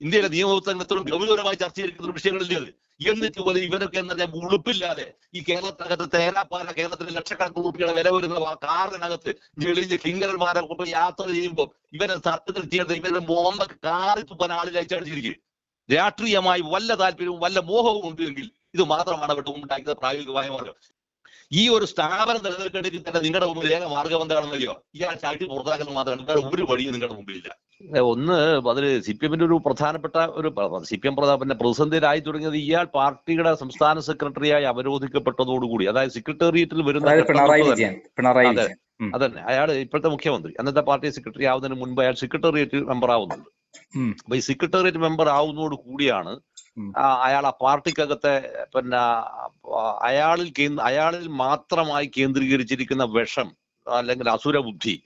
ഇന്ത്യയിലെ നിയമപുസ്തകത്തിലും ഗൗരവമായി ചർച്ച ചെയ്തിരിക്കുന്ന വിഷയങ്ങളില്ലേ അത്? എന്നിട്ട് പോലും ഇവരൊക്കെ എന്താ ഉളുപ്പില്ലാതെ ഈ കേരളത്തിനകത്ത് തേരാപ്പാല കേരളത്തിലെ ലക്ഷക്കണക്കിന് കുട്ടികളെ വില വരുന്ന കാറിനകത്ത് ഞെളിഞ്ഞ് കിങ്കരന്മാരെ കൊണ്ട് യാത്ര ചെയ്യുമ്പോൾ ഇവരെ സത്യത്തിൽ ചെയ്ത് ഇവരുടെ മോന്ത കാറി തുപ്പാൻ ആളിൽ അയച്ചടിച്ചിരിക്കും രാഷ്ട്രീയമായി വല്ല താല്പര്യവും വല്ല മോഹവും ഉണ്ടെങ്കിൽ ഇത് മാത്രമാണ് അവിടെ ഉണ്ടാക്കിയത് പ്രായോഗികമായ മാർഗം. ഈ ഒരു സ്ഥാപനം നിലനിൽക്കേണ്ടി തന്നെ നിങ്ങളുടെ മുമ്പിൽ ഏക മാർഗം എന്താണെന്നറിയോ? ഇയാൾ ചാട്ടി പുറത്താക്കുന്നത് മാത്രമാണ് വേറെ ഒരു വഴിയും നിങ്ങളുടെ മുമ്പിലില്ല. ഒന്ന് അതിൽ സി പി എമ്മിന്റെ ഒരു പ്രധാനപ്പെട്ട ഒരു സി പി എം പിന്നെ പ്രതിസന്ധിയിലായി തുടങ്ങിയത് ഇയാൾ പാർട്ടിയുടെ സംസ്ഥാന സെക്രട്ടറിയായി അവരോധിക്കപ്പെട്ടതോടുകൂടി അതായത് സെക്രട്ടേറിയറ്റിൽ വരുന്ന അതായത് പിണറായി വിജയൻ പിണറായി അതെ. അതന്നെ. അയാൾ ഇപ്പോഴത്തെ മുഖ്യമന്ത്രി. അന്നത്തെ പാർട്ടി സെക്രട്ടറി ആവുന്നതിന് മുൻപ് അയാൾ സെക്രട്ടേറിയറ്റ് മെമ്പർ ആവുന്നുണ്ട്. അപ്പൊ ഈ സെക്രട്ടേറിയറ്റ് മെമ്പർ ആവുന്നതോട് കൂടിയാണ് അയാൾ ആ പാർട്ടിക്കകത്തെ പിന്നെ അയാളിൽ അയാളിൽ മാത്രമായി കേന്ദ്രീകരിച്ചിരിക്കുന്ന വിഷം അല്ലെങ്കിൽ അസുരബുദ്ധി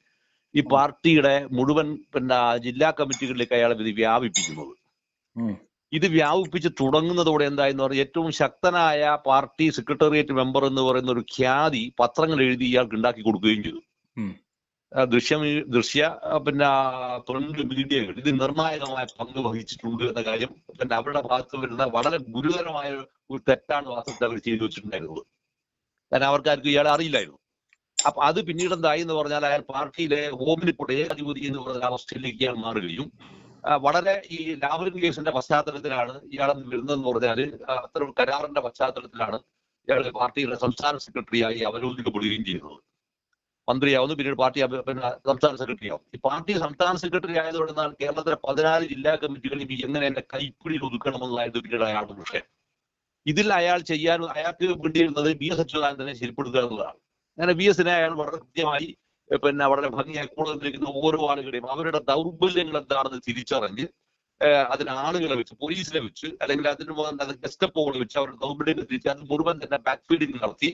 ഈ പാർട്ടിയുടെ മുഴുവൻ പിന്നെ ജില്ലാ കമ്മിറ്റികളിലേക്ക് അയാൾ ഇത് വ്യാപിപ്പിക്കുന്നത്. ഇത് വ്യാപിപ്പിച്ച് തുടങ്ങുന്നതോടെ എന്തായെന്ന് പറഞ്ഞാൽ ഏറ്റവും ശക്തനായ പാർട്ടി സെക്രട്ടേറിയറ്റ് മെമ്പർ എന്ന് പറയുന്ന ഒരു ഖ്യാതി പത്രങ്ങൾ എഴുതി ഇയാൾക്ക് ഉണ്ടാക്കി കൊടുക്കുകയും ചെയ്തു. ദൃശ്യം ദൃശ്യ പിന്നെ തൊഴിൽ മീഡിയകൾ ഇത് നിർണായകമായ പങ്ക് വഹിച്ചിട്ടുണ്ട് എന്ന കാര്യം പിന്നെ അവരുടെ ഭാഗത്ത് വരുന്ന വളരെ ഗുരുതരമായ ഒരു തെറ്റാണ് വാസ്തവത്തിൽ അവർ ചെയ്തു വെച്ചിട്ടുണ്ടായിരുന്നത്. കാരണം അവർക്കാർക്കും ഇയാളെ അറിയില്ലായിരുന്നു. അപ്പൊ അത് പിന്നീട് എന്തായി എന്ന് പറഞ്ഞാൽ അയാൾ പാർട്ടിയിലെ ഹോമിനിപ്പോൾ ഏകാധിപതി എന്ന് പറഞ്ഞ അവസ്ഥയിലേക്ക് ഇയാൾ മാറുകയും വളരെ ഈ രാഹുൽ കേസിന്റെ പശ്ചാത്തലത്തിലാണ് ഇയാൾ വരുന്നതെന്ന് പറഞ്ഞാൽ അത്തരം കരാറിന്റെ പശ്ചാത്തലത്തിലാണ് ഇയാൾ പാർട്ടിയുടെ സംസ്ഥാന സെക്രട്ടറിയായി അവരോധിക്കപ്പെടുകയും ചെയ്യുന്നത്. മന്ത്രിയാവുന്നു പിന്നീട് പാർട്ടി പിന്നെ സംസ്ഥാന സെക്രട്ടറി ആവും ഈ പാർട്ടി സംസ്ഥാന സെക്രട്ടറി ആയതുകൊണ്ട് എന്നാൽ കേരളത്തിലെ പതിനാല് ജില്ലാ കമ്മിറ്റികളിൽ എങ്ങനെ എന്റെ കൈപ്പിടിയിൽ ഒതുക്കണമെന്നായിരുന്നു പിന്നീട് അയാളുടെ വിഷയം. ഇതിൽ അയാൾ ചെയ്യാൻ അയാൾക്ക് വേണ്ടിയിരുന്നത് ബി എസ് അച്യുതാനന്ദനെ ശരിപ്പെടുത്തുക എന്നുള്ളതാണ് അങ്ങനെ ബി എസിനെ അയാൾ വളരെ കൃത്യമായി പിന്നെ വളരെ ഭംഗിയായി കൂടുതലിരിക്കുന്ന ഓരോ ആളുകളെയും അവരുടെ ദൗർബല്യങ്ങൾ എന്താണെന്ന് തിരിച്ചറിഞ്ഞ് അതിന് ആളുകളെ വെച്ച് പോലീസിനെ വെച്ച് അല്ലെങ്കിൽ അതിന് മുകളിൽ ഗസ്റ്റപ്പോകളെ വെച്ച് അവരുടെ ദൗർബല്യങ്ങൾ അത് മുഴുവൻ തന്നെ ബാക്ക് ഫീഡിങ് നടത്തി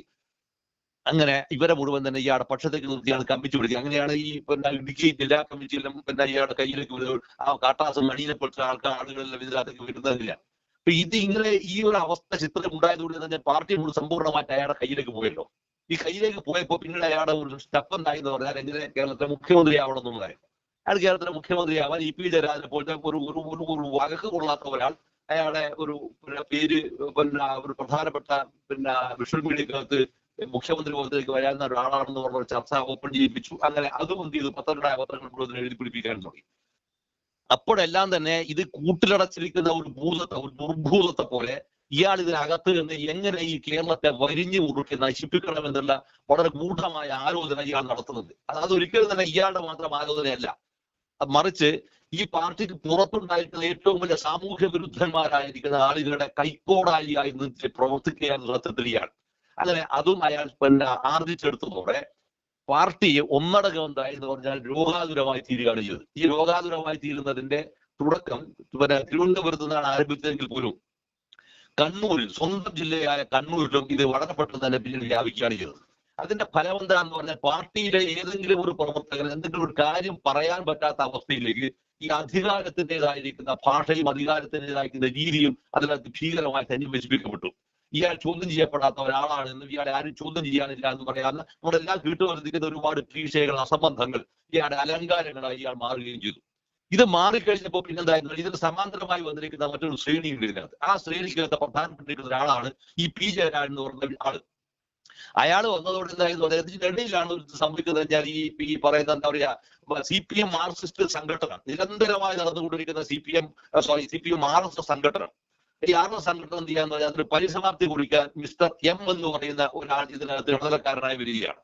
അങ്ങനെ ഇവരെ മുഴുവൻ തന്നെ ഇയാളുടെ പക്ഷത്തേക്ക് നിർത്തിയാണ് കമ്പിച്ചു പിടിക്കുക അങ്ങനെയാണ് ഈ പിന്നെ ഇടുക്കി ജില്ലാ കമ്മിറ്റിയിലും പിന്നെ ഇയാളുടെ കയ്യിലേക്ക് ആ കാട്ടാസം പോലത്തെ ആൾക്കാർ ആളുകളെല്ലാം ഇതിനകത്തേക്ക് വരുന്നതില്ല. അപ്പൊ ഇത് ഇങ്ങനെ ഈ ഒരു അവസ്ഥ ചിത്രം ഉണ്ടായതുകൊണ്ട് തന്നെ പാർട്ടി മുഴുവൻ സമ്പൂർണമായിട്ട് അയാളുടെ കയ്യിലേക്ക് പോയല്ലോ. ഈ കയ്യിലേക്ക് പോയപ്പോ പിന്നീട് അയാളുടെ ഒരു സ്റ്റെപ്പ് എന്തായി എന്ന് പറഞ്ഞാൽ എങ്ങനെ കേരളത്തിലെ മുഖ്യമന്ത്രി ആവണം അയാൾ കേരളത്തിലെ മുഖ്യമന്ത്രി ആവാൻ ഇ പി ജയരാജനെ പോലത്തെ ഒരു ഒരു ഒരു ഒരു വകക്ക് കൊള്ളാത്ത ഒരാൾ അയാളെ ഒരു പിന്നെ പേര് പിന്നെ ഒരു പ്രധാനപ്പെട്ട പിന്നെ വിഷ്വൽ മീഡിയക്കകത്ത് മുഖ്യമന്ത്രി പദത്തിലേക്ക് വരാവുന്ന ഒരാളാണെന്ന് പറഞ്ഞ ചർച്ച ഓപ്പൺ ചെയ്യിപ്പിച്ചു. അങ്ങനെ അതും എന്ത് ചെയ്തു? പത്രങ്ങളായ പത്രങ്ങൾ മുഴുവൻ എഴുതി പിടിപ്പിക്കാൻ തുടങ്ങി. അപ്പോഴെല്ലാം തന്നെ ഇത് കൂട്ടിലടച്ചിരിക്കുന്ന ഒരു ഭൂതത്തെ ഒരു ദുർഭൂതത്തെ പോലെ ഇയാൾ ഇതിനകത്ത് നിന്ന് എങ്ങനെ ഈ കേരളത്തെ വരിഞ്ഞു മുറുക്കി നശിപ്പിക്കണമെന്നുള്ള വളരെ ഗൂഢമായ ആലോചന ഇയാൾ നടത്തുന്നത് അത് ഒരിക്കലും തന്നെ ഇയാളുടെ മാത്രം ആലോചനയല്ല. മറിച്ച് ഈ പാർട്ടിക്ക് പുറത്തുണ്ടായിരിക്കുന്ന ഏറ്റവും വലിയ സാമൂഹ്യ വിരുദ്ധന്മാരായിരിക്കുന്ന ആളുകളുടെ കൈക്കോടായി നിന്ന് പ്രവർത്തിക്കുക എന്നുള്ള ഇയാൾ അങ്ങനെ അതും അയാൾ പിന്നെ ആർജിച്ചെടുത്തതോടെ പാർട്ടി ഒന്നടങ്കം എന്തായി എന്ന് പറഞ്ഞാൽ രോഗാതുരമായി തീരുകയാണ് ചെയ്തത്. ഈ രോഗാതുരമായി തീരുന്നതിന്റെ തുടക്കം പിന്നെ തിരുവനന്തപുരത്ത് നിന്നാണ് ആരംഭിച്ചതെങ്കിൽ പോലും കണ്ണൂരിൽ സ്വന്തം ജില്ലയായ കണ്ണൂരിലും ഇത് വളരെ പെട്ടെന്ന് തന്നെ പിന്നീട് വ്യാപിക്കുകയാണ് ചെയ്തത്. അതിന്റെ ഫലം എന്താണെന്ന് പറഞ്ഞാൽ പാർട്ടിയിലെ ഏതെങ്കിലും ഒരു പ്രവർത്തകൻ എന്തെങ്കിലും ഒരു കാര്യം പറയാൻ പറ്റാത്ത അവസ്ഥയിലേക്ക് ഈ അധികാരത്തിന്റെതായിരിക്കുന്ന ഭാഷയും അധികാരത്തിന്റെതായിരിക്കുന്ന രീതിയും അതിനകത്ത് ഭീകരമായി സന്നിവേശിപ്പിക്കപ്പെട്ടു. ഇയാൾ ചോദ്യം ചെയ്യപ്പെടാത്ത ഒരാളാണെന്നും ഇയാളെ ആരും ചോദ്യം ചെയ്യാനില്ല എന്ന് പറയാവുന്ന നമ്മളെല്ലാം കേട്ടുവർദ്ധിക്കുന്ന ഒരുപാട് ക്ലീശകൾ അസംബന്ധങ്ങൾ ഇയാളുടെ അലങ്കാരങ്ങളായി ഇയാൾ മാറുകയും ചെയ്തു. ഇത് മാറിക്കഴിഞ്ഞപ്പോൾ പിന്നെ എന്തായിരുന്നു ഇതിന് സമാന്തരമായി വന്നിരിക്കുന്ന മറ്റൊരു ശ്രേണിയുണ്ട് ഇതിനകത്ത്. ആ ശ്രേണിക്കകത്ത് പ്രധാനപ്പെട്ടിരിക്കുന്ന ഒരാളാണ് ഈ പി ജയരാജൻ എന്ന് പറഞ്ഞ ആൾ. അയാൾ വന്നതോടെ എന്തായിരുന്നു? ഇത് സംഭവിക്കുന്നത് വെച്ചാൽ ഈ ഈ പറയുന്ന എന്താ പറയാ സി പി എം മാർക്സിസ്റ്റ് സംഘടന നിരന്തരമായി നടന്നുകൊണ്ടിരിക്കുന്ന C P M sorry C P M R S S സംഘടന ഈ ആർ എസ് സംഘടന എന്ത് ചെയ്യാന്ന് പറഞ്ഞാൽ അതിന് പരിസമാപ്തി കുറിക്കാൻ മിസ്റ്റർ എം എന്ന് പറയുന്ന ഒരാൾ ഇതിനകത്ത് ഇടനിലക്കാരനായി വരികയാണ്.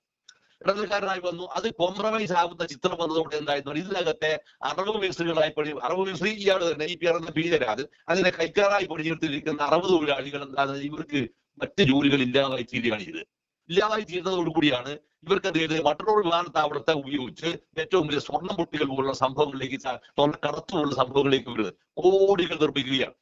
ഇടനിലക്കാരനായി വന്നു. അത് കോംപ്രമൈസ് ആകുന്ന ചിത്രം വന്നതോടെ എന്തായിരുന്നു? ഇതിനകത്തെ അറബ് മിസ്ത്രികളായി പൊഴി അറബ് മിസ്ത്രി ഇയാൾ തന്നെ ഈ പേരെന്ന ഭീകരാത് അതിനെ കൈക്കാറായി പൊഴിഞ്ഞെടുത്തിരിക്കുന്ന അറബ് തൊഴിലാളികൾ എന്താണ്? ഇവർക്ക് മറ്റ് ജോലികൾ ഇല്ലാതായി തീരുകയാണ് ചെയ്തത്. ഇല്ലാതായി തീരുന്നതോടുകൂടിയാണ് ഇവർക്ക് എന്ത് മറ്റൊരു വിമാനത്താവളത്തെ ഉപയോഗിച്ച് ഏറ്റവും വലിയ സ്വർണം പൊട്ടികൾ പോലുള്ള സംഭവങ്ങളിലേക്ക് ച- സ്വർണ കടത്ത് സംഭവങ്ങളിലേക്ക് വരുന്നത്. കോടികൾ നിർമ്മിക്കുകയാണ്.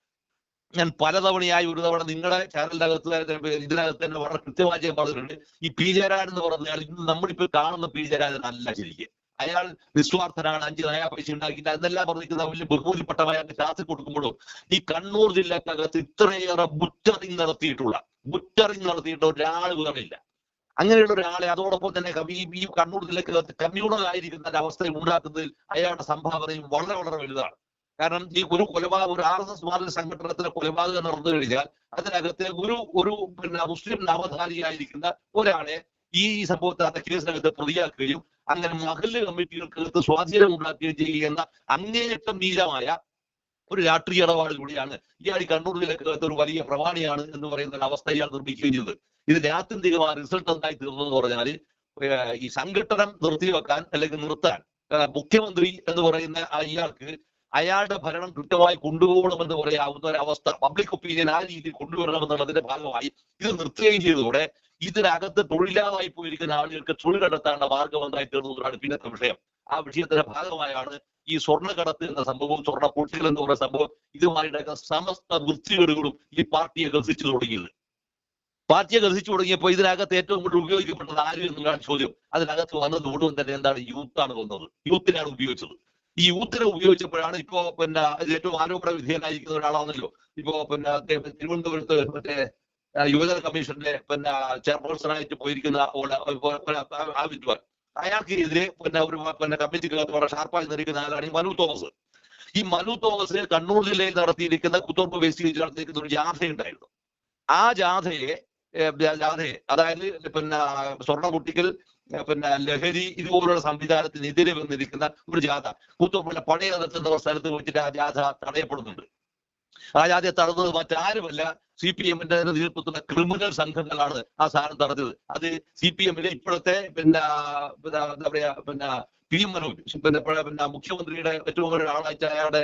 ഞാൻ പലതവണയായി ഒരു തവണ നിങ്ങളുടെ ചാനലിന്റെ അകത്ത് ഇതിനകത്ത് തന്നെ വളരെ കൃത്യമായി ഞാൻ പറഞ്ഞിട്ടുണ്ട്. ഈ പി ജയരാജൻ എന്ന് പറഞ്ഞാൽ ഇന്ന് നമ്മളിപ്പോൾ കാണുന്ന പി ജയരാജൻ അല്ല ശരിക്കും. അയാൾ നിസ്വാർത്ഥനാണ് അഞ്ച് നയാ പൈസ ഉണ്ടാക്കിയില്ല അതെല്ലാം പറഞ്ഞിരിക്കുന്ന വലിയ ബഹുഭൂരിപ്പെട്ടമായ ക്ലാസ് കൊടുക്കുമ്പോഴും ഈ കണ്ണൂർ ജില്ലക്കകത്ത് ഇത്രയേറെ ബുറ്ററിങ് നടത്തിയിട്ടുള്ള ബുറ്ററിങ് നടത്തിയിട്ട് ഒരാൾ വേറില്ല അങ്ങനെയുള്ള ഒരാളെ അതോടൊപ്പം തന്നെ കവി ഈ കണ്ണൂർ ജില്ലക്കകത്ത് കമ്മ്യൂണൽ ആയിരിക്കുന്ന ഒരു അവസ്ഥ ഉണ്ടാക്കുന്നതിൽ അയാളുടെ സംഭാവനയും വളരെ വളരെ വലുതാണ്. കാരണം ഈ ഗുരു കൊലപാതകം ഒരു ആർ എസ് എസ് മാതൃ സംഘടനത്തിലെ കൊലപാതകം നടന്നു കഴിഞ്ഞാൽ അതിനകത്ത് ഒരു ഒരു പിന്നെ മുസ്ലിം നാമധാരിയായിരിക്കുന്ന ഒരാളെ ഈ സംഭവത്തിനകത്ത് കേസിനകത്ത് പ്രതിയാക്കുകയും അങ്ങനെ മഹൽ കമ്മിറ്റികൾക്കകത്ത് സ്വാധീനം ഉണ്ടാക്കുകയും ചെയ്യുന്ന അങ്ങേയറ്റം നീചമായ ഒരു രാഷ്ട്രീയ ഇടപാടിലൂടെയാണ് ഇയാൾ കണ്ണൂർ ജില്ലക്കകത്ത് ഒരു വലിയ പ്രമാണിയാണ് എന്ന് പറയുന്ന ഒരു അവസ്ഥ ഇയാൾ നിർമ്മിക്കുകയും ചെയ്തത്. ഇതിന്റെ ആത്യന്തികമായ റിസൾട്ട് എന്തായി തീർന്നതെന്ന് പറഞ്ഞാൽ ഈ സംഘടനം നിർത്തിവെക്കാൻ അല്ലെങ്കിൽ നിർത്താൻ മുഖ്യമന്ത്രി എന്ന് പറയുന്ന ഇയാൾക്ക് അയാളുടെ ഭരണം കൃത്യമായി കൊണ്ടുപോകണമെന്ന് പറയാവുന്ന ഒരു അവസ്ഥ പബ്ലിക് ഒപ്പീനിയൻ ആ രീതിയിൽ കൊണ്ടുവരണമെന്നുള്ളതിന്റെ ഭാഗമായി ഇത് നിർത്തുകയും ചെയ്തതോടെ ഇതിനകത്ത് തൊഴിലാളായി പോയിരിക്കുന്ന ആളുകൾക്ക് തൊഴിൽ കണ്ടെത്താനുള്ള മാർഗം എന്തായി തീർന്നതാണ് പിന്നത്തെ വിഷയം. ആ വിഷയത്തിന്റെ ഭാഗമായാണ് ഈ സ്വർണക്കടത്ത് എന്ന സംഭവവും സ്വർണ പൊട്ടികൾ എന്ന് പറയുന്ന സംഭവം ഇതുമായിട്ടൊക്കെ സമസ്ത വൃത്തികേടുകളും ഈ പാർട്ടിയെ ഗസിച്ചു തുടങ്ങിയത്. പാർട്ടിയെ ഗസിച്ചു തുടങ്ങിയപ്പോൾ ഇതിനകത്ത് ഏറ്റവും കൂടുതൽ ഉപയോഗിക്കപ്പെട്ടത് ആര് എന്നുള്ളതാണ് ചോദ്യം. അതിനകത്ത് വന്നത് മുഴുവൻ തന്നെ എന്താണ്? യൂത്താണ് വന്നത്. യൂത്തിനാണ് ഉപയോഗിച്ചത്. ഈ ഉത്തരവ് ഉപയോഗിച്ചപ്പോഴാണ് ഇപ്പോ പിന്നെ ഏറ്റവും ആരോപണ വിധേയനായിരിക്കുന്ന ഒരാളാണല്ലോ. ഇപ്പോ പിന്നെ തിരുവനന്തപുരത്ത് മറ്റേ യുവജന കമ്മീഷന്റെ പിന്നെ ചെയർപേഴ്സണായിട്ട് പോയിരിക്കുന്ന ആ- വിദ്വാൻ. അയാൾക്കെതിരെ പിന്നെ ഒരു പിന്നെ കമ്മിറ്റിക്കകത്ത് വളരെ ഷാർപ്പായി നിൽക്കുന്ന ആളാണ് ഈ മനു തോമസ്. ഈ മനു തോമസ് കണ്ണൂർ ജില്ലയിൽ നടത്തിയിരിക്കുന്ന കുത്തോപ്പ് വേസ്റ്റ് നടത്തിയിരിക്കുന്ന ഒരു ജാഥ ഉണ്ടായിരുന്നു ആ ജാഥയെ ജാഥയെ അതായത് പിന്നെ സ്വർണ കുട്ടിക്കൽ പിന്നെ ലഹരി ഇതുപോലുള്ള സംവിധാനത്തിനെതിരെ വന്നിരിക്കുന്ന ഒരു ജാഥ. കൂത്തുറപ്പുള്ള പഴയ നിർത്തുന്ന സ്ഥലത്ത് വെച്ചിട്ട് ആ ജാഥ തടയപ്പെടുന്നുണ്ട്. ആ ജാഥയെ തടഞ്ഞത് മറ്റാരുമല്ല സി പി എമ്മിന്റെ നേതൃത്വത്തിലുള്ള ക്രിമിനൽ സംഘങ്ങളാണ് ആ സാധനം തടഞ്ഞത്. അത് സി പി എമ്മിലെ ഇപ്പോഴത്തെ പിന്നെ എന്താ പറയാ പിന്നെ പി മനോജ് പിന്നെ പിന്നെ മുഖ്യമന്ത്രിയുടെ ഏറ്റവും വലിയ ആളായിട്ട് അയാളുടെ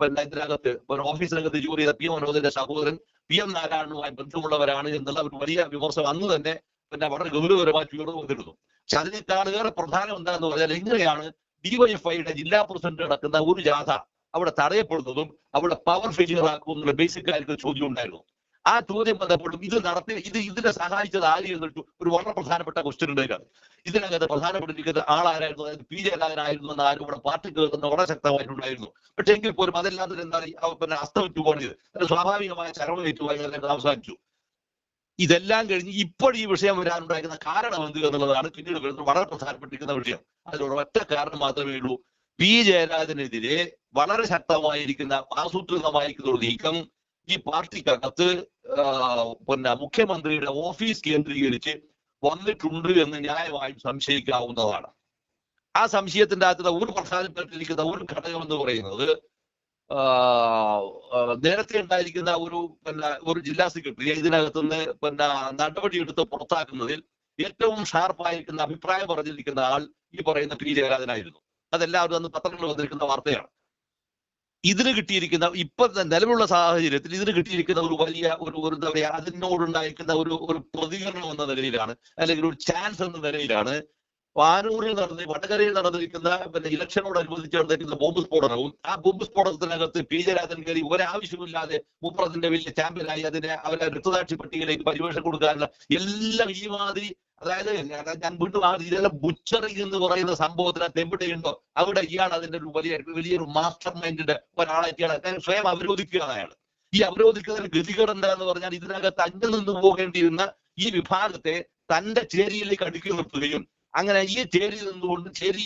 പിന്നെ ഇതിനകത്ത് ഓഫീസിനകത്ത് ജോലി ചെയ്ത പി മനോജിന്റെ സഹോദരൻ പി എം നാരായണനുമായി ബന്ധമുള്ളവരാണ് എന്നുള്ള ഒരു വലിയ വിമർശനം. അന്ന് തന്നെ പിന്നെ വളരെ ഗൗരവപരമായി ഉയർന്നു വന്നിരുന്നു പക്ഷെ അതിനേക്കാൾ ഏറെ പ്രധാനം എന്താണെന്ന് പറഞ്ഞാൽ എങ്ങനെയാണ് ഡിവൈഎഫ്ഐയുടെ ജില്ലാ പ്രസിഡന്റ് നടക്കുന്ന ഒരു ജാഥ അവിടെ തടയപ്പെടുന്നതും അവിടെ പവർ ഫെയിലിയർ ആക്കും ബേസിക് കാര്യത്തിൽ ചോദ്യം ഉണ്ടായിരുന്നു. ആ ചോദ്യം വന്നപ്പോഴും ഇത് നടത്തി ഇത് ഇതിനെ സഹായിച്ചത് ആര് എന്നിട്ട് ഒരു വളരെ പ്രധാനപ്പെട്ട ക്വസ്റ്റ്യൻ ഉണ്ടായിരുന്നു ഇതിനകത്ത് പ്രധാനപ്പെട്ടിരിക്കുന്ന ആളാരായിരുന്നു? അതായത് പി ജയരാജനായിരുന്നു എന്ന ആരും ഇവിടെ പാർട്ടി കേൾക്കുന്ന വളരെ ശക്തമായിട്ടുണ്ടായിരുന്നു. പക്ഷെ എങ്കിൽ പോലും അതെല്ലാം തന്നെ എന്താ പിന്നെ അസ്തമിച്ചു പോകണത് സ്വാഭാവികമായ ചരമേറ്റുമായി അതിനെ അവസാനിച്ചു. ഇതെല്ലാം കഴിഞ്ഞ് ഇപ്പോൾ ഈ വിഷയം വരാനുണ്ടായിരുന്ന കാരണം എന്ത് എന്നുള്ളതാണ് പിന്നീട് വരുന്ന വളരെ പ്രധാനപ്പെട്ടിരിക്കുന്ന വിഷയം. അതിലൂടെ ഒറ്റ കാരണം മാത്രമേ ഉള്ളൂ. പി. ജയരാജനെതിരെ വളരെ ശക്തമായിരിക്കുന്ന ആസൂത്രിതമായിരിക്കുന്ന ഒരു നീക്കം ഈ പാർട്ടിക്കകത്ത് പിന്നെ മുഖ്യമന്ത്രിയുടെ ഓഫീസ് കേന്ദ്രീകരിച്ച് വന്നിട്ടുണ്ട് എന്ന് ന്യായമായും സംശയിക്കാവുന്നതാണ്. ആ സംശയത്തിന്റെ അകത്ത് ഒരു പ്രധാനപ്പെട്ടിരിക്കുന്ന ഒരു ഘടകം എന്ന് പറയുന്നത് നേരത്തെ ഉണ്ടായിരിക്കുന്ന ഒരു പിന്നെ ഒരു ജില്ലാ സെക്രട്ടറി ഇതിനകത്തുനിന്ന് പിന്നെ നടപടിയെടുത്ത് പുറത്താക്കുന്നതിൽ ഏറ്റവും ഷാർപ്പായിരിക്കുന്ന അഭിപ്രായം പറഞ്ഞിരിക്കുന്ന ആൾ ഈ പറയുന്ന പി. ജയരാജനായിരുന്നു. അതെല്ലാവരും അന്ന് പത്രങ്ങളിൽ വന്നിരിക്കുന്ന വാർത്തയാണ്. ഇതിന് കിട്ടിയിരിക്കുന്ന ഇപ്പൊ നിലവിലുള്ള സാഹചര്യത്തിൽ ഇതിന് കിട്ടിയിരിക്കുന്ന ഒരു വലിയ ഒരു ഒരു എന്താ പറയാ അതിനോടുണ്ടായിരിക്കുന്ന ഒരു ഒരു പ്രതികരണം എന്ന നിലയിലാണ് അല്ലെങ്കിൽ ഒരു ചാൻസ് എന്ന നിലയിലാണ് പാനൂരിൽ നടന്ന് വടകരയിൽ നടന്നിരിക്കുന്ന പിന്നെ ഇലക്ഷനോടനുബന്ധിച്ച് നടന്നിരിക്കുന്ന ബോംബ് സ്ഫോടനവും ആ ബോംബ് സ്ഫോടനത്തിനകത്ത് പി ജയരാജൻ കയറി ഒരാവശ്യമില്ലാതെ മൂപ്പറത്തിന്റെ വലിയ ചാമ്പ്യനായി അതിനെ അവരെ രക്തസാക്ഷി പട്ടികയിലേക്ക് പരിവേഷം കൊടുക്കാനുള്ള എല്ലാം ഈ മാതിരി അതായത് ഞാൻ വീണ്ടും ആ ഇതെല്ലാം ബുച്ചറി എന്ന് പറയുന്ന സംഭവത്തിനകത്ത് എവിടെയുണ്ടോ അവിടെ ഇയാൾ അതിന്റെ ഒരു വലിയ വലിയൊരു മാസ്റ്റർ മൈൻഡിന്റെ ഞാൻ സ്വയം അവരോധിക്കുകയാണ് അയാൾ. ഈ അവരോധിക്കുന്നതിന് ഗതികേട് എന്താന്ന് പറഞ്ഞാൽ ഇതിനകത്ത് അന്യം നിന്ന് പോകേണ്ടിയിരുന്ന ഈ വിഭാഗത്തെ തന്റെ ചേരിയിലേക്ക് അടുക്കി നിർത്തുകയും അങ്ങനെ ഈ ചേരി നിന്നുകൊണ്ട് ചേരി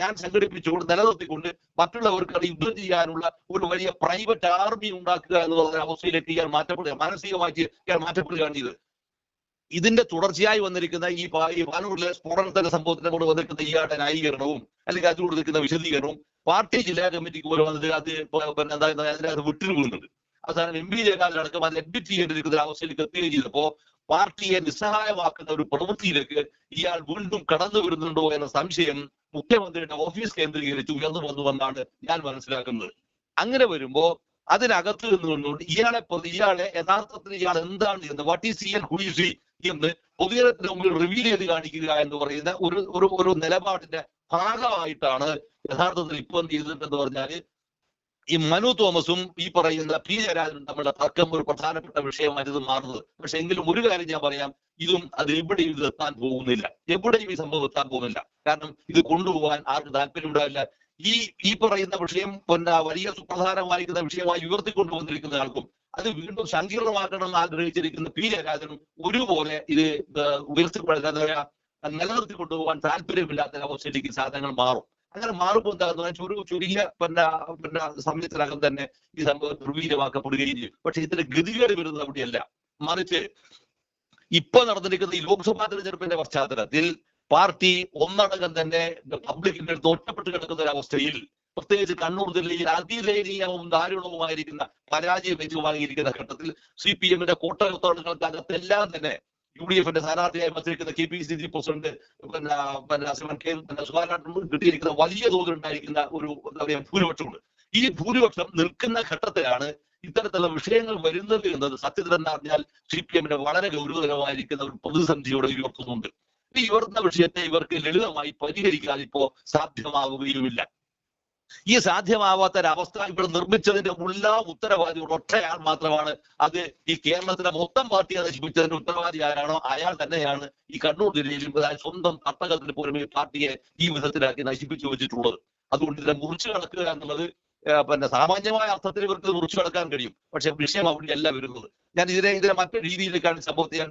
ഞാൻ സംഘടിപ്പിച്ചുകൊണ്ട് നിലനിർത്തിക്കൊണ്ട് മറ്റുള്ളവർക്ക് അത് യുദ്ധം ചെയ്യാനുള്ള ഒരു വലിയ പ്രൈവറ്റ് ആർമി ഉണ്ടാക്കുക എന്നുള്ള അവസ്ഥയിലേക്ക് ഇയാൾ മാറ്റപ്പെടുക മാനസികമായിട്ട് ഇയാൾ മാറ്റപ്പെടുകയാണ് ചെയ്തത്. ഇതിന്റെ തുടർച്ചയായി വന്നിരിക്കുന്ന ഈ പാനൂരിലെ സ്ഫോടനത്തിന്റെ സംഭവത്തിന്റെ കൂടെ വന്നിരിക്കുന്ന ഇയാളുടെ ന്യായീകരണവും അല്ലെങ്കിൽ അതിലൂടെ നിൽക്കുന്ന വിശദീകരണവും പാർട്ടി ജില്ലാ കമ്മിറ്റിക്ക് പോലും വന്നിട്ട് അത് പിന്നെ എന്താ അതിനകത്ത് വിട്ടുകൊള്ളുന്നുണ്ട് അവസാനം എം പി ജയകാലടക്കം അത് അഡ്മിറ്റ് ചെയ്യേണ്ടിരിക്കുന്ന അവസ്ഥയിലേക്ക് എത്തുകയും ചെയ്തപ്പോ പാർട്ടിയെ നിസ്സഹായമാക്കുന്ന ഒരു പ്രവൃത്തിയിലേക്ക് ഇയാൾ വീണ്ടും കടന്നു വരുന്നുണ്ടോ എന്ന സംശയം മുഖ്യമന്ത്രിയുടെ ഓഫീസ് കേന്ദ്രീകരിച്ച് ഉയർന്നു വന്നുവെന്നാണ് ഞാൻ മനസ്സിലാക്കുന്നത്. അങ്ങനെ വരുമ്പോ അതിനകത്ത് നിന്നുകൊണ്ട് ഇയാളെ ഇയാളെ യഥാർത്ഥത്തിൽ ഇയാൾ എന്താണ് എന്ന് വാട്ട് ഈസ് ഇയൻ ഹുയിസി എന്ന് പൊതുജനത്തിന് മുമ്പിൽ റിവീൽ ചെയ്ത് കാണിക്കുക എന്ന് പറയുന്ന ഒരു ഒരു നിലപാടിന്റെ ഭാഗമായിട്ടാണ് യഥാർത്ഥത്തിൽ ഇപ്പൊ എന്ത് ചെയ്തിട്ടെന്ന് പറഞ്ഞാൽ ഈ മനു തോമസും ഈ പറയുന്ന പി ജയരാജനും തമ്മിലുള്ള തർക്കം ഒരു പ്രധാനപ്പെട്ട വിഷയമായിട്ട് ഇത് മാറുന്നത്. പക്ഷെ എങ്കിലും ഒരു കാര്യം ഞാൻ പറയാം ഇതും അത് എവിടെയും എത്താൻ പോകുന്നില്ല. എവിടെയും ഈ സംഭവം എത്താൻ പോകുന്നില്ല. കാരണം ഇത് കൊണ്ടുപോകാൻ ആർക്കും താല്പര്യമുണ്ടാവില്ല ഈ ഈ പറയുന്ന വിഷയം പിന്നെ വലിയ സുപ്രധാനമായിരിക്കുന്ന വിഷയമായി ഉയർത്തിക്കൊണ്ടുവന്നിരിക്കുന്ന ആൾക്കും അത് വീണ്ടും സങ്കീർണമാക്കണം എന്ന് ആഗ്രഹിച്ചിരിക്കുന്ന പി ജയരാജനും ഒരുപോലെ ഇത് ഉയർത്തി എന്താ പറയാ നിലനിർത്തി കൊണ്ടുപോകാൻ താല്പര്യമില്ലാത്ത അവസ്ഥയിലേക്ക് സാധനങ്ങൾ മാറും. അങ്ങനെ മാറുമ്പോൾ എന്താകുന്ന? ചുരു ചുരുങ്ങിയ പിന്നെ പിന്നെ സമയത്തിനകം തന്നെ ഈ സംഭവം ധ്രുവീരമാക്കപ്പെടുകയും ചെയ്യും. പക്ഷെ ഇതിന്റെ ഗതികേട് വരുന്നത് അവിടെയല്ല. മറിച്ച് ഇപ്പൊ നടന്നിരിക്കുന്ന ഈ ലോക്സഭാ തെരഞ്ഞെടുപ്പിന്റെ പശ്ചാത്തലത്തിൽ പാർട്ടി ഒന്നടങ്കം തന്നെ പബ്ലിക്കിന്റെ അടുത്ത് ഒറ്റപ്പെട്ട് കിടക്കുന്ന ഒരു അവസ്ഥയിൽ പ്രത്യേകിച്ച് കണ്ണൂർ ജില്ലയിൽ അതിദയനീയവും ദാരുണവുമായിരിക്കുന്ന പരാജയം ഏറ്റുവാങ്ങിയിരിക്കുന്ന ഘട്ടത്തിൽ സി പി എമ്മിന്റെ കോട്ടയത്തോടകത്തെല്ലാം തന്നെ യു ഡി എഫിന്റെ സ്ഥാനാർത്ഥിയായി മത്സരിക്കുന്ന K P C C president പിന്നെ പിന്നെ ശ്രീമൻ കെ സുധാകരൻ കിട്ടിയിരിക്കുന്ന വലിയ തോതിൽ ഉണ്ടായിരിക്കുന്ന ഒരു എന്താ പറയുക ഭൂരിപക്ഷമുണ്ട്. ഈ ഭൂരിപക്ഷം നിൽക്കുന്ന ഘട്ടത്തിലാണ് ഇത്തരത്തിലുള്ള വിഷയങ്ങൾ വരുന്നത് എന്നത് സത്യത്തിൽ എന്ന് പറഞ്ഞാൽ സി പി എമ്മിന് വളരെ ഗൗരവകരമായിരിക്കുന്ന ഒരു പ്രതിസന്ധിയോടെ ഉയർത്തുന്നുണ്ട്. ഈ ഉയർന്ന വിഷയത്തെ ഇവർക്ക് ലളിതമായി പരിഹരിക്കാൻ ഇപ്പോ സാധ്യമാവുകയുമില്ല. ഈ സാധ്യമാവാത്ത ഒരവസ്ഥ ഇവിടെ നിർമ്മിച്ചതിന്റെ എല്ലാ ഉത്തരവാദി ഒറ്റയാൾ മാത്രമാണ്. അത് ഈ കേരളത്തിലെ മൊത്തം പാർട്ടിയെ നശിപ്പിച്ചതിന്റെ ഉത്തരവാദി ആരാണോ അയാൾ തന്നെയാണ് ഈ കണ്ണൂർ ജില്ലയിൽ സ്വന്തം തട്ടകത്തിന് പോലും ഈ പാർട്ടിയെ ഈ വിധത്തിലാക്കി നശിപ്പിച്ചു വെച്ചിട്ടുള്ളത്. അതുകൊണ്ട് ഇതിനെ മുറിച്ചു കടക്കുക എന്നുള്ളത് പിന്നെ സാമാന്യമായ അർത്ഥത്തിൽ ഇവർക്ക് മുറിച്ചു കടക്കാൻ കഴിയും. പക്ഷെ വിഷയം അവിടെയല്ല വരുന്നത്. ഞാൻ ഇതിനെ ഇതിനെ മറ്റു രീതിയിലേക്കാണ് സംഭവത്തെ ഞാൻ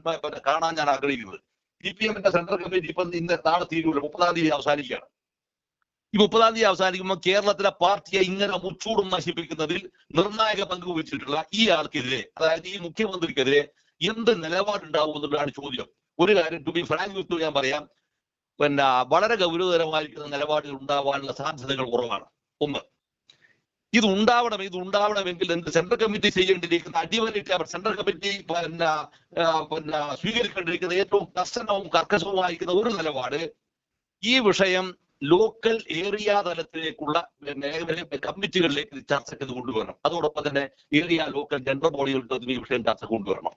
കാണാൻ ഞാൻ ആഗ്രഹിക്കുന്നത്. സി പി എമ്മിന്റെ സെൻട്രൽ കമ്മിറ്റി ഇപ്പം ഇന്ന് നാളെ തീരൂല മുപ്പതാം തീയതി അവസാനിക്കുകയാണ്. ഈ മുപ്പതാം തീയതി അവസാനിക്കുമ്പോൾ കേരളത്തിലെ പാർട്ടിയെ ഇങ്ങനെ മുച്ചൂടും നശിപ്പിക്കുന്നതിൽ നിർണായക പങ്ക് വഹിച്ചിട്ടുള്ള ഈ ആൾക്കെതിരെ അതായത് ഈ മുഖ്യമന്ത്രിക്കെതിരെ എന്ത് നിലപാടുണ്ടാവും എന്നുള്ളതാണ് ചോദ്യം. ഒരു കാര്യം ടു ബി ഫ്രാങ്ക് വിത്ത് ഞാൻ പറയാം. പിന്നെ വളരെ ഗൗരവതരമായിരിക്കുന്ന നിലപാടുകൾ ഉണ്ടാവാനുള്ള സാധ്യതകൾ കുറവാണ്. ഒന്ന് ഇത് ഉണ്ടാവണം ഇത് ഉണ്ടാവണമെങ്കിൽ എന്ത് സെൻട്രൽ കമ്മിറ്റി ചെയ്യേണ്ടിയിരിക്കുന്ന അടിവരയിട്ട് സെൻട്രൽ കമ്മിറ്റി പിന്നെ പിന്നെ സ്വീകരിക്കേണ്ടിയിരിക്കുന്ന ഏറ്റവും കർശനവും കർക്കശവുമായിരിക്കുന്ന ഒരു നിലപാട് ഈ വിഷയം ലോക്കൽ ഏരിയ തലത്തിലേക്കുള്ള കമ്മിറ്റികളിലേക്ക് ചർച്ചയ്ക്ക് ഇത് കൊണ്ടുവരണം. അതോടൊപ്പം തന്നെ ഏരിയ ലോക്കൽ ജനറൽ ബോഡികൾക്ക് ഈ വിഷയം ചർച്ച കൊണ്ടുവരണം.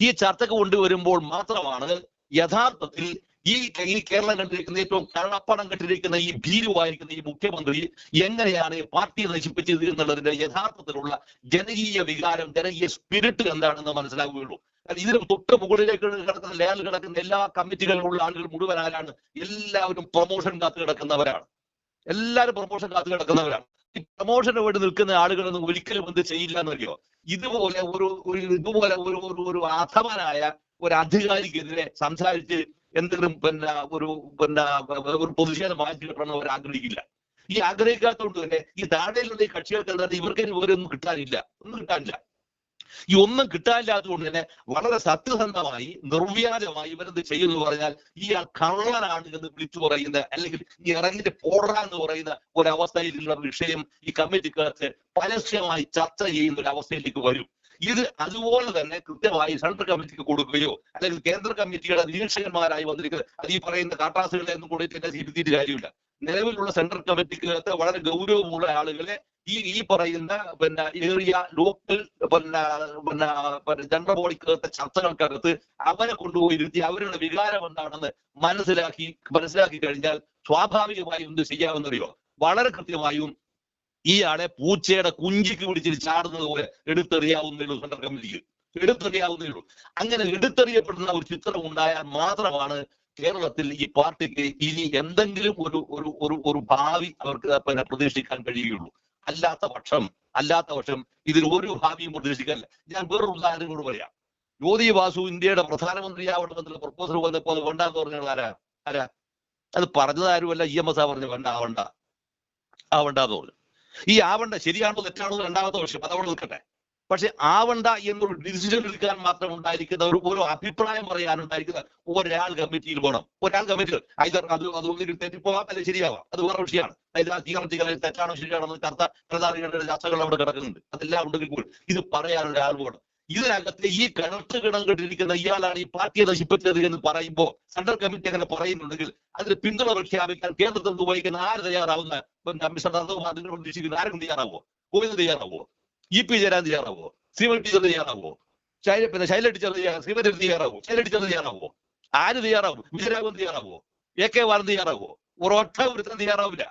ഈ ചർച്ചക്ക് കൊണ്ടുവരുമ്പോൾ മാത്രമാണ് യഥാർത്ഥത്തിൽ ഈ ഈ കേരളം കണ്ടിരിക്കുന്ന ഏറ്റവും കള്ളപ്പണം കെട്ടിരിക്കുന്ന ഈ ഭീരുവായിരിക്കുന്ന ഈ മുഖ്യമന്ത്രി എങ്ങനെയാണ് പാർട്ടിയെ നശിപ്പിച്ചത് എന്നുള്ളതിന്റെ യഥാർത്ഥത്തിലുള്ള ജനകീയ വികാരം ജനകീയ സ്പിരിറ്റ് എന്താണെന്ന് മനസ്സിലാവുകയുള്ളൂ. ഇതിന് തൊട്ട് മുകളിലേക്ക് കിടക്കുന്ന ലെയറിൽ കിടക്കുന്ന എല്ലാ കമ്മിറ്റികളിലുള്ള ആളുകൾ മുഴുവൻ ആരാണ്? എല്ലാവരും പ്രൊമോഷൻ കാത്തു കിടക്കുന്നവരാണ്. എല്ലാവരും പ്രൊമോഷൻ കാത്തു കിടക്കുന്നവരാണ്. ഈ പ്രൊമോഷന് വേണ്ടി നിൽക്കുന്ന ആളുകളൊന്നും ഒരിക്കലും എന്ത് ചെയ്യില്ല എന്നറിയോ? ഇതുപോലെ ഒരു ഒരു ഇതുപോലെ ഒരു ഒരു അധമനായ ഒരു അധികാരിക്കെതിരെ സംസാരിച്ച് എന്തെങ്കിലും പിന്നെ ഒരു പിന്നെ ഒരു പ്രതിഷേധം മാറ്റി കിട്ടണം അവർ ആഗ്രഹിക്കില്ല. ഈ ആഗ്രഹിക്കാത്തതുകൊണ്ട് തന്നെ ഈ താഴെയുള്ള ഈ കക്ഷികൾക്ക് എന്താ ഇവർക്ക് ഇവരൊന്നും കിട്ടാനില്ല. ഒന്നും കിട്ടാനില്ല. ഈ ഒന്നും കിട്ടാനില്ലാത്തതുകൊണ്ട് തന്നെ വളരെ സത്യസന്ധമായി നിർവ്യാജമായി ഇവരെന്ത് ചെയ്യുന്നു പറഞ്ഞാൽ ഈ കള്ളനാണ് എന്ന് വിളിച്ചു പറയുന്ന അല്ലെങ്കിൽ ഈ ഇറങ്ങിട്ട് പോടാ എന്ന് പറയുന്ന ഒരവസ്ഥയിലുള്ള വിഷയം ഈ കമ്മിറ്റിക്കകത്ത് പരസ്യമായി ചർച്ച ചെയ്യുന്ന ഒരു അവസ്ഥയിലേക്ക് വരും. ഇത് അതുപോലെ തന്നെ കൃത്യമായി സെൻട്രൽ കമ്മിറ്റിക്ക് കൊടുക്കുകയോ അല്ലെങ്കിൽ കേന്ദ്ര കമ്മിറ്റിയുടെ നിരീക്ഷകന്മാരായി വന്നിരിക്കുന്നത്. അത് ഈ പറയുന്ന കാട്ടാസുകളെ ഒന്നും കൂടി തന്നെ തിരുത്തിയിട്ട് കാര്യമില്ല. നിലവിലുള്ള സെൻട്രൽ കമ്മിറ്റിക്കകത്ത് വളരെ ഗൗരവമുള്ള ആളുകളെ ഈ ഈ പറയുന്ന പിന്നെ ഏറിയ ലോക്കൽ പിന്നെ പിന്നെ ജനറൽ ബോഡിക്കകത്തെ ചർച്ചകൾക്കകത്ത് അവരെ കൊണ്ടുപോയി ഇരുത്തി അവരുടെ വികാരം എന്താണെന്ന് മനസ്സിലാക്കി മനസ്സിലാക്കി കഴിഞ്ഞാൽ സ്വാഭാവികമായി എന്ത് ചെയ്യാമെന്നറിയോ വളരെ കൃത്യമായും ആളെ പൂച്ചയുടെ കുഞ്ചിക്ക് പിടിച്ചിട്ട് ചാടുന്നത് പോലെ എടുത്തെറിയാവുന്നേ ഉള്ളൂ സെൻട്രൽ കമ്മിറ്റിക്ക്. എടുത്തെറിയാവുന്നേ ഉള്ളൂ. അങ്ങനെ എടുത്തെറിയപ്പെടുന്ന ഒരു ചിത്രം ഉണ്ടായാൽ മാത്രമാണ് കേരളത്തിൽ ഈ പാർട്ടിക്ക് ഇനി എന്തെങ്കിലും ഒരു ഒരു ഒരു ഒരു ഭാവി അവർക്ക് പിന്നെ പ്രതീക്ഷിക്കാൻ കഴിയുകയുള്ളൂ. അല്ലാത്ത പക്ഷം അല്ലാത്ത പക്ഷം ഇതിൽ ഒരു ഭാവിയും പ്രതീക്ഷിക്കാനില്ല. ഞാൻ വേറൊരു ഉദാഹരണം കൂടെ പറയാം. ജ്യോതി വാസു ഇന്ത്യയുടെ പ്രധാനമന്ത്രിയാവണമെന്നുള്ള പ്രപ്പോസൽ വന്നപ്പോൾ വേണ്ടാന്ന് പറഞ്ഞത് ആരാ? ആരാ? അത് പറഞ്ഞതാരുമല്ല ഇ എം എസ് ആ പറഞ്ഞു വേണ്ട ആവണ്ട ആവണ്ടെന്ന് പറഞ്ഞു. ഈ ആവണ്ട ശരിയാണോ തെറ്റാണോ രണ്ടാമത്തെ വിഷയം അതവിടെ നിൽക്കട്ടെ. പക്ഷെ ആവണ്ട എന്നൊരു ഡിസിഷൻ എടുക്കാൻ മാത്രം ഉണ്ടായിരിക്കുന്ന ഒരു ഓരോ അഭിപ്രായം പറയാനുണ്ടായിരിക്കുന്ന ഒരാൾ കമ്മിറ്റിയിൽ പോകണം ഒരാൾ കമ്മിറ്റി ഐതർ അത് അതൊന്നിൽ തെറ്റിപ്പോവാം അല്ലെങ്കിൽ ശരിയാവാം. അത് വേറെ വിഷയമാണ്. ആ തീവ്രത്തികൾ തെറ്റാണോ ശരിയാണോ എന്ന് ചർച്ച പ്രധാനികളുടെ ചർച്ചകൾ അവിടെ കിടക്കുന്നുണ്ട്. അതെല്ലാം ഉണ്ടെങ്കിൽ പോലും ഇത് പറയാൻ ഒരാൾ വേണം ഇതിനകത്ത് ഈ കിണറ്റ് കിണം കെട്ടിരിക്കുന്ന ഇയാളാണ് ഈ പാർട്ടിയെ നശിപ്പിച്ചത് എന്ന് പറയുമ്പോൾ സെൻട്രൽ കമ്മിറ്റി അങ്ങനെ പറയുന്നുണ്ടെങ്കിൽ അതിന് പിന്തുണ പ്രഖ്യാപിക്കാൻ കേന്ദ്രത്തിൽ ഉപയോഗിക്കുന്ന ആര് തയ്യാറാവുന്ന നന്ദകുമാർ അതിനെ പ്രതീക്ഷിക്കുന്ന ആരും തയ്യാറാവോ ഗോവിന്ദ് തയ്യാറാവോ ഇ പി ജയരാജൻ തയ്യാറാവോ ശ്രീമതി ടീച്ചർ തയ്യാറാവോ പിന്നെ ശൈല ടീച്ചർ തയ്യാറാവും ശ്രീമതി തയ്യാറാവോ ശൈല ടീച്ചർ തയ്യാറാവോ ആര് തയ്യാറാവും? വിജയരാഘവൻ തയ്യാറാവോ എ കെ വാരൻ തയ്യാറാവോ ഒരൊറ്റ ഒരുത്തൻ തയ്യാറാവില്ല.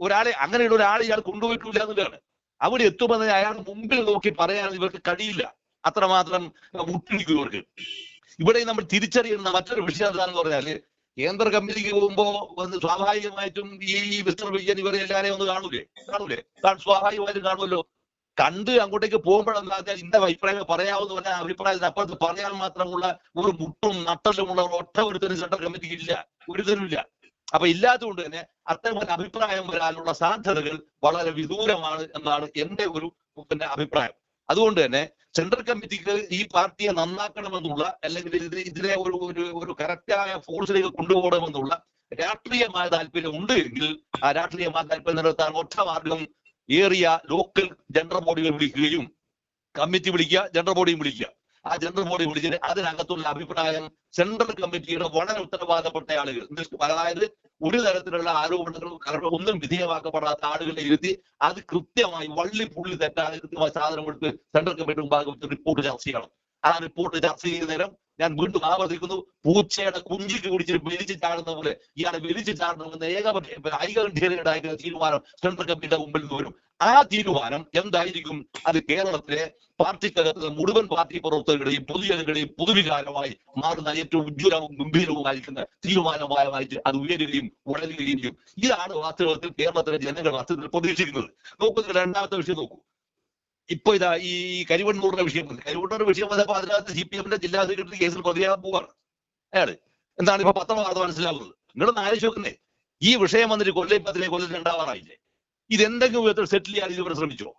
ഒരാളെ അങ്ങനെയുള്ള ഒരാളെ ഇയാൾ കൊണ്ടുപോയിട്ടില്ല എന്നുള്ളതാണ്. അവിടെ എത്തുമെന്ന് അയാൾ മുമ്പിൽ നോക്കി പറയാൻ ഇവർക്ക് കഴിയില്ല. അത്രമാത്രം മുട്ടിരിക്കും ഇവർക്ക് ഇവിടെ നമ്മൾ തിരിച്ചറിയുന്ന മറ്റൊരു വിഷയം എന്താണെന്ന് പറഞ്ഞാൽ കേന്ദ്ര കമ്മിറ്റിക്ക് പോകുമ്പോ സ്വാഭാവികമായിട്ടും ഈ മിസ്റ്റർ വിജയൻ ഇവരെ എല്ലാരെയും ഒന്ന് കാണൂലേ? കാണൂലേ? കാണും സ്വാഭാവികമായിട്ടും കാണുമല്ലോ. കണ്ട് അങ്ങോട്ടേക്ക് പോകുമ്പോഴെന്താ ഇന്ന അഭിപ്രായം പറയാവുന്ന പറഞ്ഞ അഭിപ്രായത്തിന് അപ്പുറത്ത് പറയാൻ മാത്രമുള്ള ഒരു മുട്ടും നട്ടലുമുള്ള ഒറ്റ ഒരുത്തരും സെൻട്രൽ കമ്മിറ്റിക്ക് ഇല്ല. ഒരുത്തരും ഇല്ല. അപ്പൊ ഇല്ലാത്തതുകൊണ്ട് തന്നെ അത്തരമൊരു അഭിപ്രായം വരാനുള്ള സാധ്യതകൾ വളരെ വിദൂരമാണ് എന്നാണ് എന്റെ ഒരു അഭിപ്രായം. അതുകൊണ്ട് തന്നെ സെൻട്രൽ കമ്മിറ്റിക്ക് ഈ പാർട്ടിയെ നന്നാക്കണമെന്നുള്ള അല്ലെങ്കിൽ ഇത് ഇതിനെ ഒരു ഒരു ഒരു കറക്റ്റായ ഫോഴ്സിലേക്ക് കൊണ്ടുപോകണമെന്നുള്ള രാഷ്ട്രീയമായ താല്പര്യം ഉണ്ട് എങ്കിൽ ആ രാഷ്ട്രീയമായ താല്പര്യം നിലനിർത്താൻ ഒറ്റ മാർഗം ഏറിയ ലോക്കൽ ജനറൽ ബോഡികൾ വിളിക്കുകയും കമ്മിറ്റി വിളിക്കുക ജനറൽ ബോഡിയും വിളിക്കുക. ആ ജനറൽ ബോഡി വിളിച്ചിട്ട് അതിനകത്തുള്ള അഭിപ്രായം സെൻട്രൽ കമ്മിറ്റിയുടെ വളരെ ഉത്തരവാദപ്പെട്ട ആളുകൾ അതായത് ഒരു തരത്തിലുള്ള ആരോപണങ്ങളും കാരണം ഒന്നും വിധേയമാക്കപ്പെടാത്ത ആളുകളെ ഇരുത്തി അത് കൃത്യമായി വള്ളി പുള്ളി തെറ്റാതെ കൃത്യമായി സാധനം കൊടുത്ത് സെൻട്രൽ കമ്മിറ്റി മുമ്പാകെ വെച്ച് റിപ്പോർട്ട് ചർച്ച ചെയ്യണം ആ റിപ്പോർട്ട് ചർച്ച ചെയ്യുന്ന നേരം ഞാൻ വീണ്ടും ആവർത്തിക്കുന്നു. പൂച്ചയുടെ കുഞ്ചിക്ക് കുടിച്ചിട്ട് വലിച്ചു ചാടുന്ന പോലെ ഇയാളെ വലിച്ചു ചാടണമെന്ന് ഏകപക്ഷ തീരുമാനം സെൻട്രൽ കമ്മിറ്റിയുടെ മുമ്പിൽ നിന്ന് വരും. ആ തീരുമാനം എന്തായിരിക്കും? അത് കേരളത്തിലെ പാർട്ടിക്കകത്ത് മുഴുവൻ പാർട്ടി പ്രവർത്തകരുടെയും പൊതുജനങ്ങളുടെയും പൊതുവികാരമായി മാറുന്ന ഏറ്റവും ഉജ്ജ്വലവും ഗംഭീരവുമായിരിക്കുന്ന തീരുമാനമായിട്ട് അത് ഉയരുകയും വളരുകയും ചെയ്യും. ഇതാണ് വാസ്തവത്തിൽ കേരളത്തിലെ ജനങ്ങൾ വാസ്തവത്തിൽ പ്രതീക്ഷിക്കുന്നത്. നോക്കൂ രണ്ടാമത്തെ വിഷയം നോക്കൂ. ഇപ്പൊ ഇതാ ഈ കരിവണ്ണൂറിന്റെ വിഷയം. കരിവണ്ണൂർ വിഷയം വന്നപ്പോ അതിനകത്ത് സി പി എമ്മിന്റെ ജില്ലാ സെക്രട്ടറി കേസിൽ പ്രതിയാകാൻ പോവാണ്. അയാൾ. എന്താണ് ഇപ്പൊ പത്രം വാർത്ത മനസ്സിലാവുന്നത്? നിങ്ങളൊന്ന് ആലോചിക്കുന്നേ ഈ വിഷയം വന്നിട്ട് കൊല്ലം പത്തിലെ കൊല്ലം രണ്ടാവാറായില്ലേ? ഇത് എന്തെങ്കിലും വിധത്തിൽ സെറ്റിൽ ചെയ്യാൻ ഇതുവരെ ശ്രമിച്ചോ?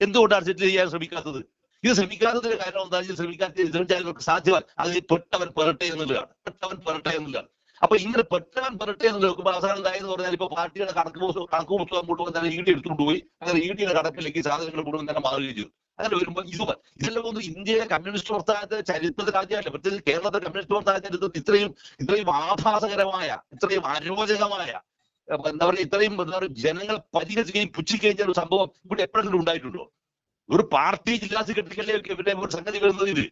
എന്തുകൊണ്ടാണ് സെറ്റിൽ ചെയ്യാൻ ശ്രമിക്കാത്തത്? ഇത് ശ്രമിക്കാത്തതിന്റെ കാരണം എന്താ? ഇത് ശ്രമിക്കാത്ത ശ്രമിച്ചാൽ സാധ്യമല്ല അത് പെട്ടവൻ പെരട്ടെ എന്നുള്ളതാണ്. പെട്ടവൻ പെരട്ടെ എന്നുള്ളതാണ്. അപ്പൊ ഇങ്ങനെ പെട്ടെന്ന് പെരട്ടെ എന്ന് നോക്കുമ്പോൾ അവസാനം എന്തായെന്ന് പറഞ്ഞാൽ ഇപ്പൊ പാർട്ടിയുടെ കണക്ക് കണക്ക് പുസ്തകം മുഴുവൻ തന്നെ ഡി എടുത്തുകൊണ്ട് പോയി. അങ്ങനെ ഇ കടപ്പിലേക്ക് സാധനങ്ങൾ മുഴുവൻ തന്നെ മാറുകയും ചെയ്തു. അങ്ങനെ വരുമ്പോൾ ഇത് ഇതെല്ലാം ഒന്ന് ഇന്ത്യയിലെ കമ്മ്യൂണിസ്റ്റ് പ്രസ്ഥാനത്തെ ചരിത്രത്തിൽ ആദ്യമല്ല പ്രത്യേകിച്ച് കേരളത്തിലെ കമ്മ്യൂണിസ്റ്റ് പ്രസ്ഥാന ചരിത്രത്തിൽ ഇത്രയും ഇത്രയും ആഭാസകരമായ ഇത്രയും അരോചകമായ എന്താ പറയുക ഇത്രയും എന്താ പറയുക ജനങ്ങൾ പരിഹസിക്കുകയും പുച്ഛിക്കുകയും ഒരു സംഭവം ഇവിടെ എപ്പോഴെങ്കിലും ഉണ്ടായിട്ടുണ്ടോ? ഒരു പാർട്ടി ജില്ലാ സെക്രട്ടറിക്കല്ലേ ഇവരുടെ ഒരു സംഗതി വരുന്നത് ഇത്?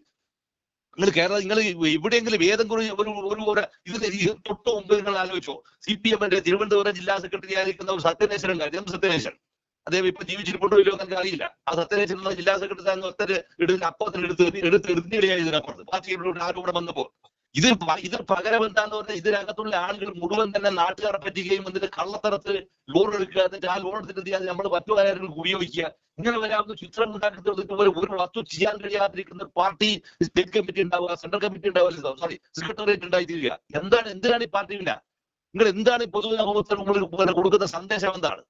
നിങ്ങൾ കേരള നിങ്ങൾ എവിടെയെങ്കിലും ഏതെങ്കിലും ഒരു ഒരു തൊട്ട് മുമ്പ് നിങ്ങൾ ആലോചിച്ചോ സി പി എമ്മിന്റെ തിരുവനന്തപുരം ജില്ലാ സെക്രട്ടറി ആയിരിക്കുന്ന ഒരു സത്യനേശൻ ഉണ്ടായിരുന്നു എം സത്യനേശൻ അദ്ദേഹം ഇപ്പൊ ജീവിച്ചിരിപ്പുണ്ടോ ഇല്ലയോ എന്ന് അറിയില്ല ആ സത്യനേശൻ ജില്ലാ സെക്രട്ടറി ഒത്തര് എടുത്ത് അപ്പത്തിന് എടുത്ത് എടുത്ത് എറിഞ്ഞിടുകയാണ് ഇതിനപ്പുറത്ത് പാർട്ടിയുടെ ആരോപണം വന്നപ്പോ ഇത് പ- ഇത് പകരം എന്താന്ന് പറഞ്ഞാൽ ഇതിനകത്തുള്ള ആളുകൾ മുഴുവൻ തന്നെ നാട്ടുകാരെ പറ്റിക്കുകയും എന്നിട്ട് കള്ളത്തരത്തിൽ ലോൺ എടുക്കുക എന്നിട്ട് ആ ലോൺ എടുത്തിട്ട് നമ്മൾ മറ്റു കാര്യങ്ങൾക്ക് ഉപയോഗിക്കുക. ഇങ്ങനെ വരാവുന്ന ചിത്രം ഉണ്ടാക്കുന്നത് ഒരു ഒരു വസ്തു ചെയ്യാൻ കഴിയാതിരിക്കുന്ന പാർട്ടി സ്റ്റേറ്റ് കമ്മിറ്റി ഉണ്ടാവുക സെൻട്രൽ കമ്മിറ്റി ഉണ്ടാവുക സോറി സെക്രട്ടേറിയറ്റ് ഉണ്ടായിത്തീരുക. എന്താണ് എന്തിനാണ് ഈ പാർട്ടി നിങ്ങൾ എന്താണ് ഈ നമ്മൾ കൊടുക്കുന്ന സന്ദേശം എന്താണ്?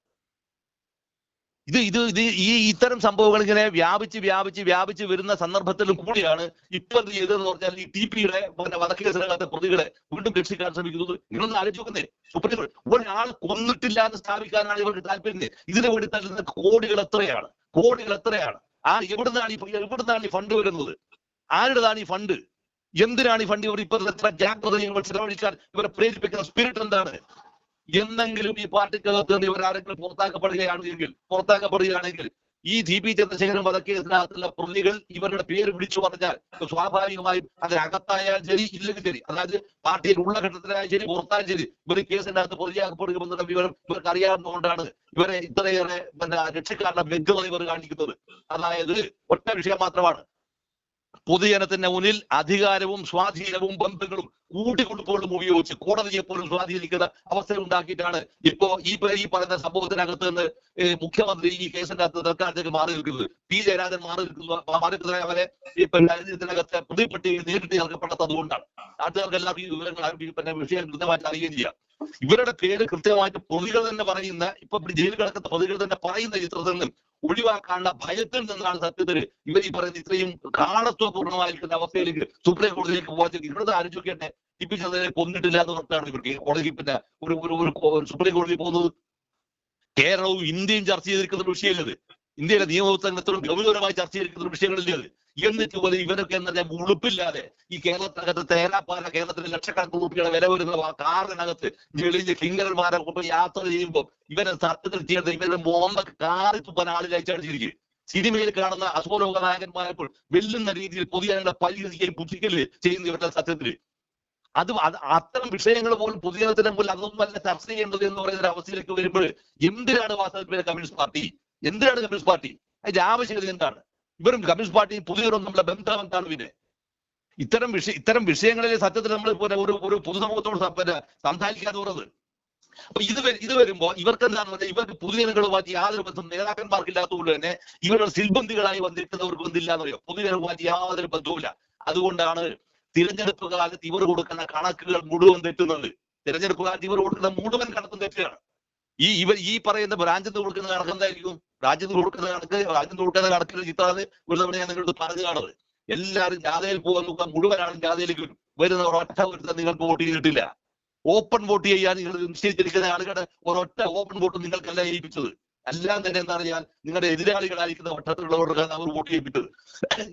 ഇത് ഇത് ഇത് ഈ ഇത്തരം സംഭവങ്ങൾ ഇങ്ങനെ വ്യാപിച്ച് വ്യാപിച്ച് വ്യാപിച്ച് വരുന്ന സന്ദർഭത്തിൽ കൂടിയാണ് ഇപ്പൊ എന്ത് ചെയ്തതെന്ന് പറഞ്ഞാൽ ഈ ടി പിയുടെ വധക്കേസിനകത്തെ പ്രതികളെ വീണ്ടും രക്ഷിക്കാൻ ശ്രമിക്കുന്നത്. നിങ്ങളൊന്ന് ആലോചിച്ച് നോക്കുന്നേ. സുപ്രീം ഒരാൾ കൊന്നിട്ടില്ല എന്ന് സ്ഥാപിക്കാനാണ് ഇവർക്ക് താല്പര്യം. ഇതിന് വേണ്ടി തരുന്ന കോടികൾ എത്രയാണ്? കോടികൾ എത്രയാണ്? ആ എവിടുന്നാണ് ഈ എവിടുന്നാണ് ഈ ഫണ്ട് വരുന്നത്? ആരുടേതാണ് ഈ ഫണ്ട്? എന്തിനാണ് ഈ ഫണ്ട്? ഇവർ ഇപ്പോൾ എത്ര ജാഗ്രത ഇവർ ഇവരെ പ്രേരിപ്പിക്കുന്ന സ്പിരിറ്റ് എന്താണ്? എന്നെങ്കിലും ഈ പാർട്ടിക്കകത്ത് നിന്ന് ഇവർ ആരെങ്കിലും പുറത്താക്കപ്പെടുകയാണെങ്കിൽ പുറത്താക്കപ്പെടുകയാണെങ്കിൽ ഈ ജി പി ചന്ദ്രശേഖരൻ വധക്കേസിനകത്തുള്ള പ്രതികൾ ഇവരുടെ പേര് വിളിച്ചു പറഞ്ഞാൽ സ്വാഭാവികമായും അതിനകത്തായാൽ ശരി ഇല്ലെങ്കിൽ ശരി. അതായത് പാർട്ടിയിൽ ഉള്ള ഘട്ടത്തിലായാലും ശരി പുറത്തായാലും ശരി. ഇവർ അകത്ത് പ്രതിയാക്കപ്പെടുമെന്നുള്ള വിവരം ഇവർക്ക് അറിയാവുന്നതുകൊണ്ടാണ് ഇവരെ ഇത്രയേറെ പിന്നെ രക്ഷിക്കാനുള്ള വ്യക്തത ഇവർ കാണിക്കുന്നത്. അതായത് ഒറ്റ വിഷയം മാത്രമാണ്. പൊതുജനത്തിന്റെ മുന്നിൽ അധികാരവും സ്വാധീനവും ബന്ധങ്ങളും കൂട്ടിക്കൊടുപ്പുകളും ഉപയോഗിച്ച് കോടതിയെ പോലും സ്വാധീനിക്കുന്ന അവസ്ഥ ഉണ്ടാക്കിയിട്ടാണ് ഇപ്പോ ഈ പറയുന്ന സംഭവത്തിനകത്ത് നിന്ന് മുഖ്യമന്ത്രി ഈ കേസിന്റെ അകത്ത് തൽക്കാലത്തേക്ക് മാറി നിൽക്കുന്നത് പി. ജയരാജൻ മാറി നിൽക്കുന്നു. മാറി അവരെ ഇപ്പൊ രാജ്യത്തിനകത്ത് പ്രതിപട്ടികയിൽ നേരിട്ട് ചേർക്കപ്പെട്ടത് അതുകൊണ്ടാണ്. നാട്ടുകാർക്ക് എല്ലാവർക്കും ഈ വിവരങ്ങൾ പിന്നെ വിഷയം കൃത്യമായിട്ട് അറിയുകയും ചെയ്യാം. ഇവരുടെ പേര് കൃത്യമായിട്ട് പ്രതികൾ തന്നെ പറയുന്ന ഇപ്പൊ ജയിലിൽ കിടക്കുന്ന പ്രതികൾ തന്നെ പറയുന്ന ചിത്രത്തിൽ നിന്നും ഒഴിവാക്കാനുള്ള ഭയത്തിൽ നിന്നാണ് സത്യത്തിൽ ഇവർ ഈ പറയുന്ന ഇത്രയും കാടത്വപൂർണമായിരിക്കുന്ന അവസ്ഥയിലേക്ക് സുപ്രീം കോടതിയിലേക്ക് പോകാൻ ഇവിടുത്തെ ആലോചിക്കട്ടെ ടിപ്പി ചന്ദ്രനെ കൊന്നിട്ടില്ല എന്ന് പറഞ്ഞാണ് ഇവർക്ക്. കോടതി പിന്നെ ഒരു ഒരു സുപ്രീം കോടതി പോകുന്നത് കേരളവും ഇന്ത്യയും ചർച്ച ചെയ്തിരിക്കുന്ന ഒരു വിഷയമല്ലത് ഇന്ത്യയിലെ നിയമപുസ്തകത്തിലും ഗൗരവമായി ചർച്ച ചെയ്തിരിക്കുന്ന ഒരു വിഷയങ്ങളില്ലേ അത് എന്നിട്ട് പോലെ ഇവരൊക്കെ എന്താ ഉളുപ്പില്ലാതെ ഈ കേരളത്തിനകത്ത് തേരാപ്പാല കേരളത്തിലെ ലക്ഷക്കണക്കിന് രൂപയുടെ വില വരുന്ന കാറിനകത്ത് ജെളിഞ്ഞ് കിങ്കരന്മാരെ കൊണ്ട് യാത്ര ചെയ്യുമ്പോൾ ഇവരെ സത്യത്തിൽ ചെയ്യുന്നത് ഇവരുടെ മോന്ത കാറി തുപ്പാൻ ആളിലയച്ചടിച്ചിരിക്കും സിനിമയിൽ കാണുന്ന അസോലോക നായകന്മാരെപ്പോൾ വെല്ലുന്ന രീതിയിൽ പൊതുജനങ്ങളെ പരിഹരിക്കുകയും പുച്ഛിക്കുകയും ചെയ്യുന്ന ഇവരുടെ സത്യത്തിൽ അത് അത് അത്തരം വിഷയങ്ങൾ പോലും പൊതുജനത്തിന് മുമ്പിൽ അതൊന്നും അല്ല ചർച്ച ചെയ്യേണ്ടത് എന്ന് പറയുന്ന ഒരു അവസ്ഥയിലേക്ക് വരുമ്പോൾ എന്തിനാണ് വാസ്തവത്തിൽ കമ്മ്യൂണിസ്റ്റ് പാർട്ടി? എന്തിനാണ് കമ്മ്യൂണിസ്റ്റ് പാർട്ടി? ആവശ്യകത എന്താണ്? ഇവരും കമ്മ്യൂണിസ്റ്റ് പാർട്ടി പുതിയവരും നമ്മളെ ബന്ധം എന്താണ് പിന്നെ? ഇത്തരം വിഷയ ഇത്തരം വിഷയങ്ങളിൽ സത്യത്തിൽ നമ്മൾ ഒരു ഒരു പൊതുസമൂഹത്തോട് സംസാരിക്കാതെ പോകുന്നത് അപ്പൊ ഇത് ഇത് വരുമ്പോ ഇവർക്ക് എന്താണെന്ന് പറഞ്ഞാൽ ഇവർക്ക് പൊതുജനങ്ങളുമായിട്ട് യാതൊരു ബന്ധം നേതാക്കന്മാർക്കില്ലാത്തതുകൊണ്ട് തന്നെ ഇവരുടെ സിൽബന്ധികളായി വന്നിരിക്കുന്നവർക്ക് ബന്ധമില്ല എന്നറിയോ പൊതുജനങ്ങളുമായിട്ട് യാതൊരു ബന്ധവുമില്ല. അതുകൊണ്ടാണ് തിരഞ്ഞെടുപ്പ് കാലത്ത് ഇവർ കൊടുക്കുന്ന കണക്കുകൾ മുഴുവൻ തെറ്റുന്നത്. തിരഞ്ഞെടുപ്പ് കാലത്ത് ഇവർ കൊടുക്കുന്ന മുഴുവൻ കണക്കും തെറ്റുകയാണ്. ഈ ഇവർ ഈ പറയുന്ന രാജ്യത്ത് കൊടുക്കുന്ന കണക്ക് എന്തായിരിക്കും? രാജ്യത്ത് കൊടുക്കുന്ന കണക്ക് രാജ്യത്ത് കൊടുക്കുന്ന കണക്കിൽ ചിത്രാണ് ഒരു തവണ ഞാൻ നിങ്ങളോട് പറഞ്ഞു കാണത് എല്ലാവരും ജാഥയിൽ പോകുന്ന മുഴുവൻ ആളും ജാഥയിലേക്ക് വരും വരുന്ന ഒരൊറ്റ ഒരുത്തൻ നിങ്ങൾക്ക് വോട്ട് ചെയ്തിട്ടില്ല. ഓപ്പൺ വോട്ട് ചെയ്യാൻ നിങ്ങൾ നിശ്ചയിച്ചിരിക്കുന്ന ആളുകളുടെ ഒരൊറ്റ ഓപ്പൺ വോട്ട് നിങ്ങൾക്കല്ല ഏൽപ്പിച്ചത്. എല്ലാം തന്നെ എന്താ ഞാൻ നിങ്ങളുടെ എതിരാളികളായിരിക്കുന്ന വട്ടത്തിലുള്ളവർക്കാണ് അവർ വോട്ട് ചെയ്യിപ്പിച്ചത്.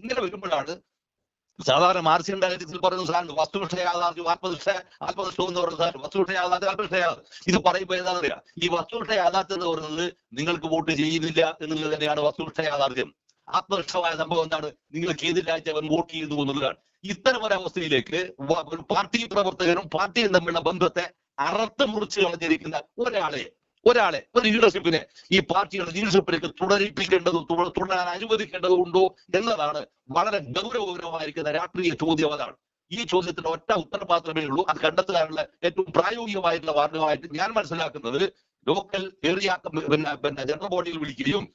ഇങ്ങനെ വരുമ്പോഴാണ് സാധാരണ മാർസിന്റെ കാര്യത്തിൽ പറയുന്ന സാധനം വസ്തുനിഷ്ഠ യാഥാർത്ഥ്യം ആത്മനിഷ്ഠ ആത്മനിഷ്ഠം എന്ന് പറയുന്ന സാധനം. വസ്തുനിഷ്ഠ യാഥാർത്ഥ്യം ആത്മനിഷ്ഠ യാഥാർത്ഥ്യം ഇത് പറയുമ്പോൾ പറയാ ഈ വസ്തുനിഷ്ഠ എന്ന് പറയുന്നത് നിങ്ങൾക്ക് വോട്ട് ചെയ്യുന്നില്ല എന്നുള്ളത് തന്നെയാണ് വസ്തുനിഷ്ഠ ആത്മനിഷ്ഠമായ സംഭവം എന്താണ്? നിങ്ങൾക്ക് എതിരാഴ്ച അവൻ വോട്ട് ചെയ്യുന്നു എന്നുള്ളതാണ്. ഇത്തരം ഒരവസ്ഥയിലേക്ക് പാർട്ടി പ്രവർത്തകരും പാർട്ടിയും തമ്മിലുള്ള ബന്ധത്തെ അറത്ത് മുറിച്ച് കളഞ്ഞിരിക്കുന്ന ഒരാളെ ഒരാളെ ഒരു ലീഡർഷിപ്പിനെ ഈ പാർട്ടിയുടെ ലീഡർഷിപ്പിലേക്ക് തുടരിപ്പിക്കേണ്ടതും തുട- തുടരാൻ അനുവദിക്കേണ്ടതുണ്ടോ എന്നതാണ് വളരെ ഗൗരവകരമായിരിക്കുന്ന രാഷ്ട്രീയ ചോദ്യം അതാണ്. ഈ ചോദ്യത്തിന് ഒറ്റ ഉത്തരം മാത്രമേ ഉള്ളൂ. അത് കണ്ടെത്താനുള്ള ഏറ്റവും പ്രായോഗികമായിട്ടുള്ള മാർഗമായിട്ട് ഞാൻ മനസ്സിലാക്കുന്നത് ലോക്കൽ ഏരിയ പിന്നെ പിന്നെ ജനറൽ ബോഡിയിൽ വിളിക്കുകയും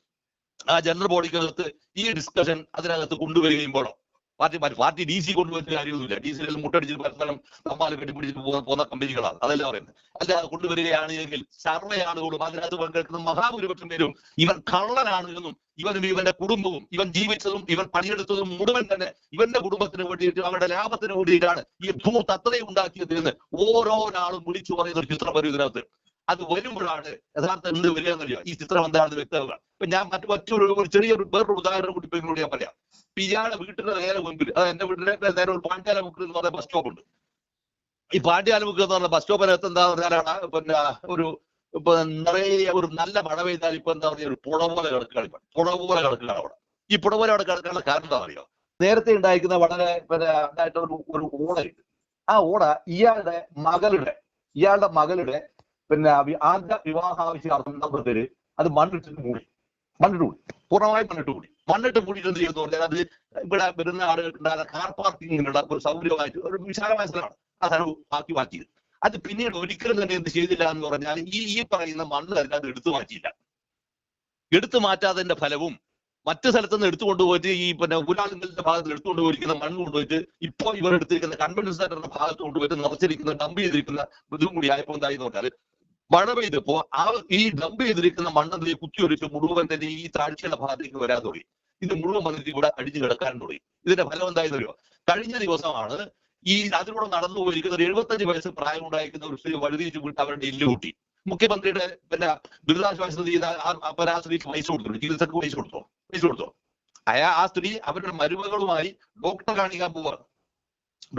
ആ ജനറൽ ബോഡിക്കകത്ത് ഈ ഡിസ്കഷൻ അതിനകത്ത് കൊണ്ടുവരികയും വേണം. പാർട്ടി പാർട്ടി ഡി സി കൊണ്ടുവരുന്ന കാര്യമൊന്നുമില്ല. ഡി സിയിൽ മുട്ടടിച്ച് പരസ്പരം തമ്മാൽ കെട്ടിപ്പിടിച്ച് പോകുന്ന കമ്പനികളാണ് അതല്ല പറയുന്നത്. അല്ല കൊണ്ടുവരികയാണ് എങ്കിൽ സർവേ ആളുകളും അതിനകത്ത് പങ്കെടുക്കുന്ന മഹാഭൂരിപക്ഷം പേരും ഇവൻ കള്ളനാണ് എന്നും ഇവനും ഇവന്റെ കുടുംബവും ഇവൻ ജീവിച്ചതും ഇവൻ പണിയെടുത്തതും മുഴുവൻ തന്നെ ഇവന്റെ കുടുംബത്തിന് വേണ്ടിയിട്ട് അവരുടെ ലാഭത്തിന് വേണ്ടിയിട്ടാണ് ഈ ഭൂ അത്രയും ഉണ്ടാക്കിയത് എന്ന് ഓരോരാളും വിളിച്ചു പറയുന്ന ഒരു ചിത്രം വരും ഇതിനകത്ത്. അത് വരുമ്പോഴാണ് യഥാർത്ഥ എന്ത് വരിക ഈ ചിത്രം എന്താണെന്ന് വ്യക്തമാവുക. ഇപ്പൊ ഞാൻ മറ്റു മറ്റൊരു ഒരു ചെറിയൊരു വേറൊരു ഉദാഹരണം കൂടി ഇപ്പൊ ഞാൻ പറയാം. ഇപ്പൊ ഇയാളുടെ വീട്ടിന്റെ നേരെ മുമ്പിൽ അത് എന്റെ വീട്ടിലെ നേരെ ഒരു പാണ്ഡ്യാലമുക്ക് എന്ന് പറഞ്ഞ ബസ് സ്റ്റോപ്പ് ഉണ്ട്. ഈ പാണ്ഡ്യാലമുക്ക് എന്ന് പറഞ്ഞ ബസ് സ്റ്റോപ്പിനകത്ത് എന്താ പറഞ്ഞാലാണ് പിന്നെ ഒരു ഇപ്പൊ നിറയെ ഒരു നല്ല മഴ പെയ്താൽ ഇപ്പൊ എന്താ പറയുക ഒരു പുഴ പോലെ കിടക്കുകയാണ് ഇപ്പൊ. പുഴ പോലെ കിടക്കുകയാണ് അവിടെ. ഈ പുഴ പോലെ അവിടെ കിടക്കാനുള്ള കാരണം എന്താ അറിയോ? നേരത്തെ ഉണ്ടായിരിക്കുന്ന വളരെ പിന്നെ ഉണ്ടായിട്ട് ഒരു ഒരു ഓടയുണ്ട്. ആ ഓട ഇയാളുടെ മകളുടെ ഇയാളുടെ മകളുടെ പിന്നെ ആദ്യ വിവാഹാവശ്യം സന്ദർഭത്തിൽ അത് മണ്ണിട്ടിട്ട് മൂടി. മണ്ണിട്ട് മൂടി. പൂർണമായി മണ്ണിട്ട് മൂടി. മണ്ണിട്ട് മൂടിയിട്ട് എന്ത് ചെയ്യുന്നു പറഞ്ഞാൽ അത് ഇവിടെ വരുന്ന ആളുകൾക്ക് ഉണ്ടാകുന്ന കാർ പാർക്കിങ്ങിനുള്ള ഒരു സൗകര്യമായിട്ട് ഒരു വിശാലമായ സ്ഥലമാണ്. ആ സ്ഥലം ആക്കി മാറ്റിയത് അത് പിന്നീട് ഒരിക്കലും തന്നെ എന്ത് ചെയ്തില്ല എന്ന് പറഞ്ഞാൽ ഈ ഈ പറയുന്ന മണ്ണ് തന്നെ അത് എടുത്തു മാറ്റിയില്ല. എടുത്തു മാറ്റാതിന്റെ ഫലവും മറ്റു സ്ഥലത്ത് നിന്ന് എടുത്തുകൊണ്ട് പോയിട്ട് ഈ പിന്നെ പുലാലിന്റെ ഭാഗത്ത് എടുത്തുകൊണ്ട് പോയിരിക്കുന്ന മണ്ണ് കൊണ്ടുപോയിട്ട് ഇപ്പൊ ഇവർ എടുത്തിരിക്കുന്ന കൺവെൻഷൻ സെന്ററിന്റെ ഭാഗത്ത് കൊണ്ടുപോയിട്ട് നിറച്ചിരിക്കുന്ന ഡംപ് ചെയ്തിരിക്കുന്ന കൂടി ആയപ്പോ എന്തായി പറഞ്ഞാൽ മഴ പെയ്തപ്പോ ആ ഈ ഡംപ് ചെയ്തിരിക്കുന്ന മണ്ണെന്ത് കുത്തിയൊലിച്ച് മുഴുവൻ തന്നെ ഈ താഴ്ചയുടെ ഭാഗത്തേക്ക് വരാൻ തുടങ്ങി. ഇത് മുഴുവൻ വന്നിട്ട് ഇവിടെ അടിഞ്ഞു കിടക്കാൻ തുടങ്ങി. ഇതിന്റെ ഫലം എന്തായെന്ന് അറിയോ കഴിഞ്ഞ ദിവസമാണ് ഈ അതിലൂടെ നടന്നു പോയിരിക്കുന്ന ഒരു എഴുപത്തഞ്ച് വയസ്സ് പ്രായമുണ്ടായിരിക്കുന്ന ഒരു സ്ത്രീ വഴുതി വിട്ട് അവരുടെ ഇല്ല് കൂട്ടി മുഖ്യമന്ത്രിയുടെ പിന്നെ ദുരിതാശ്വാസ ആ സ്ത്രീക്ക് പൈസ കൊടുത്തു ചികിത്സക്ക് പൈസ കൊടുത്തോ? പൈസ കൊടുത്തോ? അയാ ആ സ്ത്രീ അവരുടെ മരുമകളുമായി ഡോക്ടറെ കാണിക്കാൻ പോവാണ്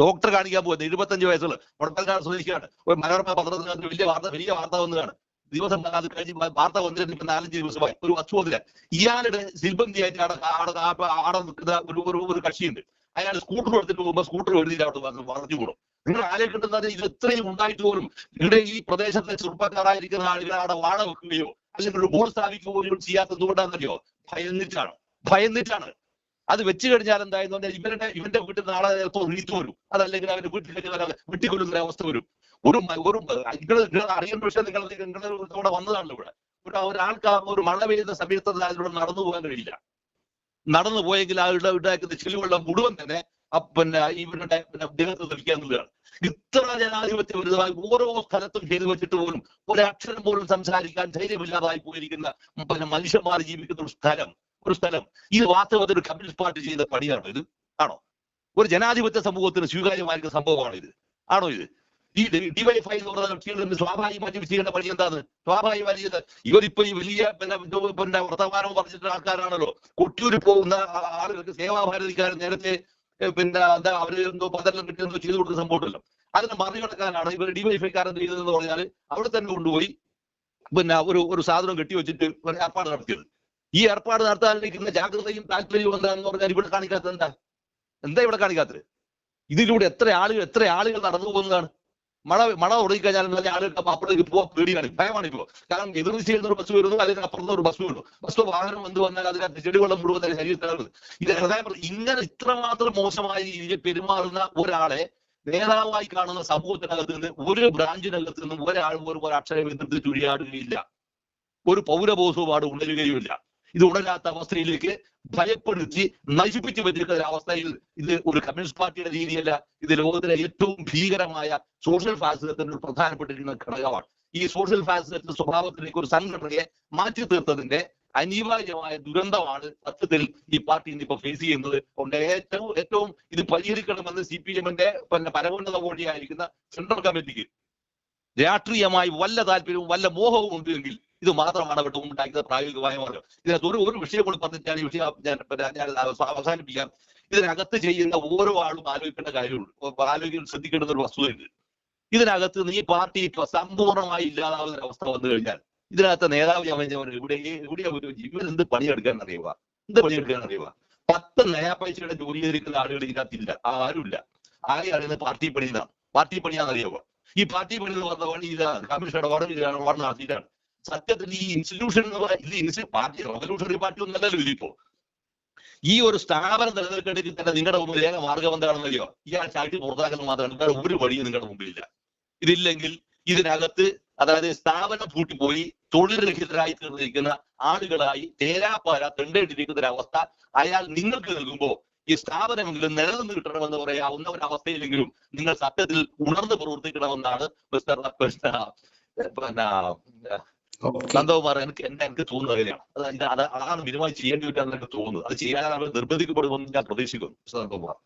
ഡോക്ടറെ കാണിക്കാൻ പോകുന്നത് എഴുപത്തഞ്ച് വയസ്സുള്ള. മുടക്കൽക്കാട് സ്വദേശിയാണ്. ഒരു മനോരമ പത്രത്തിനകത്ത് വലിയ വാർത്ത വലിയ വാർത്ത വന്നതാണ്. ദിവസം അത് കഴിഞ്ഞ് വാർത്ത വന്നിട്ട് ഇപ്പൊ നാലഞ്ച് ദിവസമായി. ഒരു വസ്തുവതില്ല ഇയാളുടെ സിൽബന്തിയായിട്ട് അവിടെ അവിടെ അവിടെ നിൽക്കുന്ന ഒരു ഒരു കക്ഷിയുണ്ട്. അയാൾ സ്കൂട്ടർ എടുത്തിട്ട് പോകുമ്പോൾ സ്കൂട്ടർ എഴുതിയിട്ട് അവിടെ പറഞ്ഞു കൂടും. നിങ്ങൾ ആലോചിക്കേണ്ടത് ഇത് ഇത്രയും ഉണ്ടായിട്ട് പോലും ഇവിടെ ഈ പ്രദേശത്തെ ചെറുപ്പക്കാരായിരിക്കുന്ന ആളുകൾ അവിടെ വാഴ വെക്കുകയോ അല്ലെങ്കിൽ ഒരു ബോൾ സ്ഥാപിക്കുകയോ പോലും ചെയ്യാത്തത് കൊണ്ടാണെന്നറിയോ ഭയന്നിട്ടാണ്. ഭയന്നിട്ടാണ്. അത് വെച്ച് കഴിഞ്ഞാൽ എന്തായെന്ന് ഇവരുടെ ഇവന്റെ വീട്ടിൽ നാളെ ചിലപ്പോൾ റീത്ത് വരും. അതല്ലെങ്കിൽ അവന്റെ വീട്ടിലേക്ക് വരാതെ വെട്ടിക്കൊല്ലുന്ന ഒരു അവസ്ഥ വരും. ഒരു ഒരു നിങ്ങൾ അറിയേണ്ട വിഷയം നിങ്ങൾ ഒരു തവണ വന്നതാണല്ലോ ഇവിടെ. ഒരു ഒരാൾക്ക് ആ ഒരു മഴ പെയ്യുന്ന സമയത്ത് അതിലൂടെ നടന്നു പോകാൻ കഴിയില്ല. നടന്നു പോയെങ്കിൽ ആളുടെ ഉണ്ടാക്കുന്ന ചെളിവെള്ളം മുഴുവൻ തന്നെ ആ പിന്നെ ഇവരുടെ പിന്നെ ദേഹത്ത് തെളിക്കുക എന്നുള്ളതാണ് ഇത്ര ജനാധിപത്യ വിരുദ്ധമായി ഓരോ സ്ഥലത്തും ചെയ്തു വെച്ചിട്ട് പോലും ഒരക്ഷരം പോലും സംസാരിക്കാൻ ധൈര്യമില്ലാതായി പോയിരിക്കുന്ന പിന്നെ മനുഷ്യന്മാർ ജീവിക്കുന്ന ഒരു സ്ഥലം. ഒരു സ്ഥലം. ഇത് വാസ്തവത്തിൽ ഒരു കമ്മ്യൂണിസ്റ്റ് പാർട്ടി ചെയ്ത പണിയാണോ ഇത്? ആണോ? ഒരു ജനാധിപത്യ സമൂഹത്തിന് സ്വീകാര്യമായിരിക്കുന്ന സംഭവമാണോ ഇത്? ആണോ ഇത്? ഈ ഡിവൈഫൈ എന്ന് വ്യക്തികളിൽ സ്വാഭാവികമായിട്ട് ചെയ്യേണ്ട പണി എന്താണ്? സ്വാഭാവികമായി ചെയ്ത് ഇവരിപ്പോ ഈ വലിയ വർത്തമാനം പറഞ്ഞിട്ടുള്ള ആൾക്കാരാണല്ലോ. കൊട്ടിയൂരിൽ പോകുന്ന ആളുകൾക്ക് സേവാഭാരതിക്കാരൻ നേരത്തെ പിന്നെ എന്താ അവർ എന്തോ പതെല്ലാം കിട്ടി എന്തോ ചെയ്തു കൊടുക്കുന്ന സംഭവമല്ലോ അതിനെ മറികടക്കാനാണ് ഇവർ ഡിവൈഫൈക്കാരൻ ചെയ്തതെന്ന് പറഞ്ഞാൽ അവിടെ തന്നെ കൊണ്ടുപോയി പിന്നെ ഒരു ഒരു സാധനം കെട്ടി വെച്ചിട്ട് ഏർപ്പാട് നടത്തിയത്. ഈ ഏർപ്പാട് നടത്താനിരിക്കുന്ന ജാഗ്രതയും താല്പര്യവും എന്താണെന്ന് പറഞ്ഞാൽ ഇവിടെ കാണിക്കാത്തത് എന്താ? എന്താ ഇവിടെ കാണിക്കാത്തത്? ഇതിലൂടെ എത്ര ആളുകൾ എത്ര ആളുകൾ നടന്നു പോകുന്നതാണ്? മഴ മഴ തുടങ്ങിക്കഴിഞ്ഞാൽ നല്ല ആളുകൾക്ക് അപ്പുറത്തേക്ക് പോകാൻ പേടിയാണ്. ഭയമാണ് ഇപ്പോ കാരണം എതിർ ദിശയിൽ ഒരു ബസ് വരുന്നു അല്ലെങ്കിൽ അപ്പുറത്ത് ഒരു ബസ് വരുന്നു ബസ് വാഹനം എന്ത് വന്നാൽ അതിനകത്ത് ചെടിവെള്ളം മുഴുവൻ ശരീരത്തിലാണ് ഇത് ഹൃദയം ഇങ്ങനെ ഇത്രമാത്രം മോശമായി രീതിയിൽ പെരുമാറുന്ന ഒരാളെ നേതാവായി കാണുന്ന സമൂഹത്തിനകത്ത് നിന്ന് ഒരു ബ്രാഞ്ചിനകത്ത് നിന്നും ഒരാൾ ഒരു ഒരു അക്ഷരം എതിർത്ത് ചുഴിയാടുകയില്ല. ഒരു പൗരബോധവും അവിടെ ഉണരുകയുമില്ല. ഇത് ഉണരാത്ത അവസ്ഥയിലേക്ക് ഭയപ്പെടുത്തി നശിപ്പിച്ചു വെച്ചിരിക്കുന്ന ഒരു അവസ്ഥയിൽ ഇത് ഒരു കമ്മ്യൂണിസ്റ്റ് പാർട്ടിയുടെ രീതിയല്ല ഇത് ലോകത്തിലെ ഏറ്റവും ഭീകരമായ സോഷ്യൽ ഫാസിസത്തിന്റെ ഒരു പ്രധാനപ്പെട്ടിരിക്കുന്ന ഘടകമാണ്. ഈ സോഷ്യൽ ഫാസിസത്തിന്റെ സ്വഭാവത്തിലേക്ക് ഒരു സംഘടനയെ മാറ്റി തീർത്തതിന്റെ അനിവാര്യമായ ദുരന്തമാണ് സത്യത്തിൽ ഈ പാർട്ടി ഇന്നിപ്പോ ഫേസ് ചെയ്യുന്നത്. കൊണ്ട് ഏറ്റവും ഏറ്റവും ഇത് പരിഹരിക്കണമെന്ന് സി പി എമ്മിന്റെ പിന്നെ പരമോന്നത ബോഡിയായിരിക്കുന്ന സെൻട്രൽ കമ്മിറ്റിക്ക് രാഷ്ട്രീയമായി വല്ല താല്പര്യവും വല്ല മോഹവും ഉണ്ടെങ്കിൽ ഇത് മാത്രമാണ് അവിടെ ഉണ്ടാക്കിയത് പ്രായോഗികമായ മാറ്റം ഇതിനകത്ത് ഒരു ഒരു വിഷയം കൂടി പറഞ്ഞിട്ടാണ് ഈ വിഷയം ഞാൻ ഞാൻ അവസാനിപ്പിക്കാം. ഇതിനകത്ത് ചെയ്യുന്ന ഓരോ ആളും ആലോചിക്കേണ്ട കാര്യമുണ്ട്. ആലോചിക്കാൻ ശ്രദ്ധിക്കേണ്ടുന്ന ഒരു വസ്തുതയുണ്ട് ഇതിനകത്ത് നീ പാർട്ടി സമ്പൂർണമായി ഇല്ലാതാവുന്ന ഒരു അവസ്ഥ വന്നു കഴിഞ്ഞാൽ ഇതിനകത്ത് നേതാവ് ചമഞ്ഞവർ ഇവിടെ ഇവിടെ ഒരു ഇവർ എന്ത് പണിയെടുക്കാൻ അറിയുക എന്ത് പണിയെടുക്കാൻ അറിയുക പത്ത് നയാ പൈസയുടെ ജോലി ചെയ്തിരിക്കുന്ന ആളുകൾ ഇതിനകത്തില്ല. ആരുമില്ല. ആകെ അറിയുന്നത് പാർട്ടി പണിയാണ് പാർട്ടി പണിയാന്ന് അറിയുക ഈ പാർട്ടി പണി എന്ന് പറഞ്ഞ പണി ഇതാണ് കമ്മീഷൻ ഇടപാടും ഇതാണ് നടത്തിയിട്ടാണ്. സത്യത്തിൽ ഈ ഇൻസ്റ്റിറ്റ്യൂഷൻ എന്ന് പറയുന്നത് പാർട്ടി റവല്യൂഷണറി പാർട്ടി ഒന്നല്ലല്ലോ ഇതിപ്പോ ഈ ഒരു സ്ഥാപനം നിലനിൽക്കേണ്ടതിൽ തന്നെ നിങ്ങളുടെ മുമ്പിൽ ഏക മാർഗം എന്താണെന്നറിയോ ഇയാൾ ചാട്ടി പുറത്താക്കുന്നത് മാത്രമാണ് വേറെ ഒരു വഴിയും നിങ്ങളുടെ മുമ്പിലില്ല. ഇതില്ലെങ്കിൽ ഇതിനകത്ത് അതായത് സ്ഥാപനം പൂട്ടിപ്പോയി തൊഴിൽ രഹിതരായി തീർന്നിരിക്കുന്ന ആളുകളായി തേരാപ്പാര തെണ്ടേണ്ടിരിക്കുന്ന ഒരു അവസ്ഥ അയാൾ നിങ്ങൾക്ക് നൽകുമ്പോൾ ഈ സ്ഥാപനമെങ്കിലും നിലനിന്ന് കിട്ടണമെന്ന് പറയാവുന്ന ഒരു അവസ്ഥയിലെങ്കിലും നിങ്ങൾ സത്യത്തിൽ ഉണർന്ന് പ്രവർത്തിക്കണമെന്നാണ് മിസ്റ്റർ പിന്നെ നന്ദകുമാർ എനിക്ക് എന്നെ എനിക്ക് തോന്നുന്നത് അങ്ങനെയാണ് അത് അതാണ് മിനിമം ചെയ്യേണ്ടി വരികയെന്ന് എനിക്ക് തോന്നുന്നത്. അത് ചെയ്യാനാണ് അവർ നിർബന്ധിക്കപ്പെടുമെന്ന് ഞാൻ പ്രതീക്ഷിക്കുന്നു. മിസ്റ്റർ നന്ദകുമാർ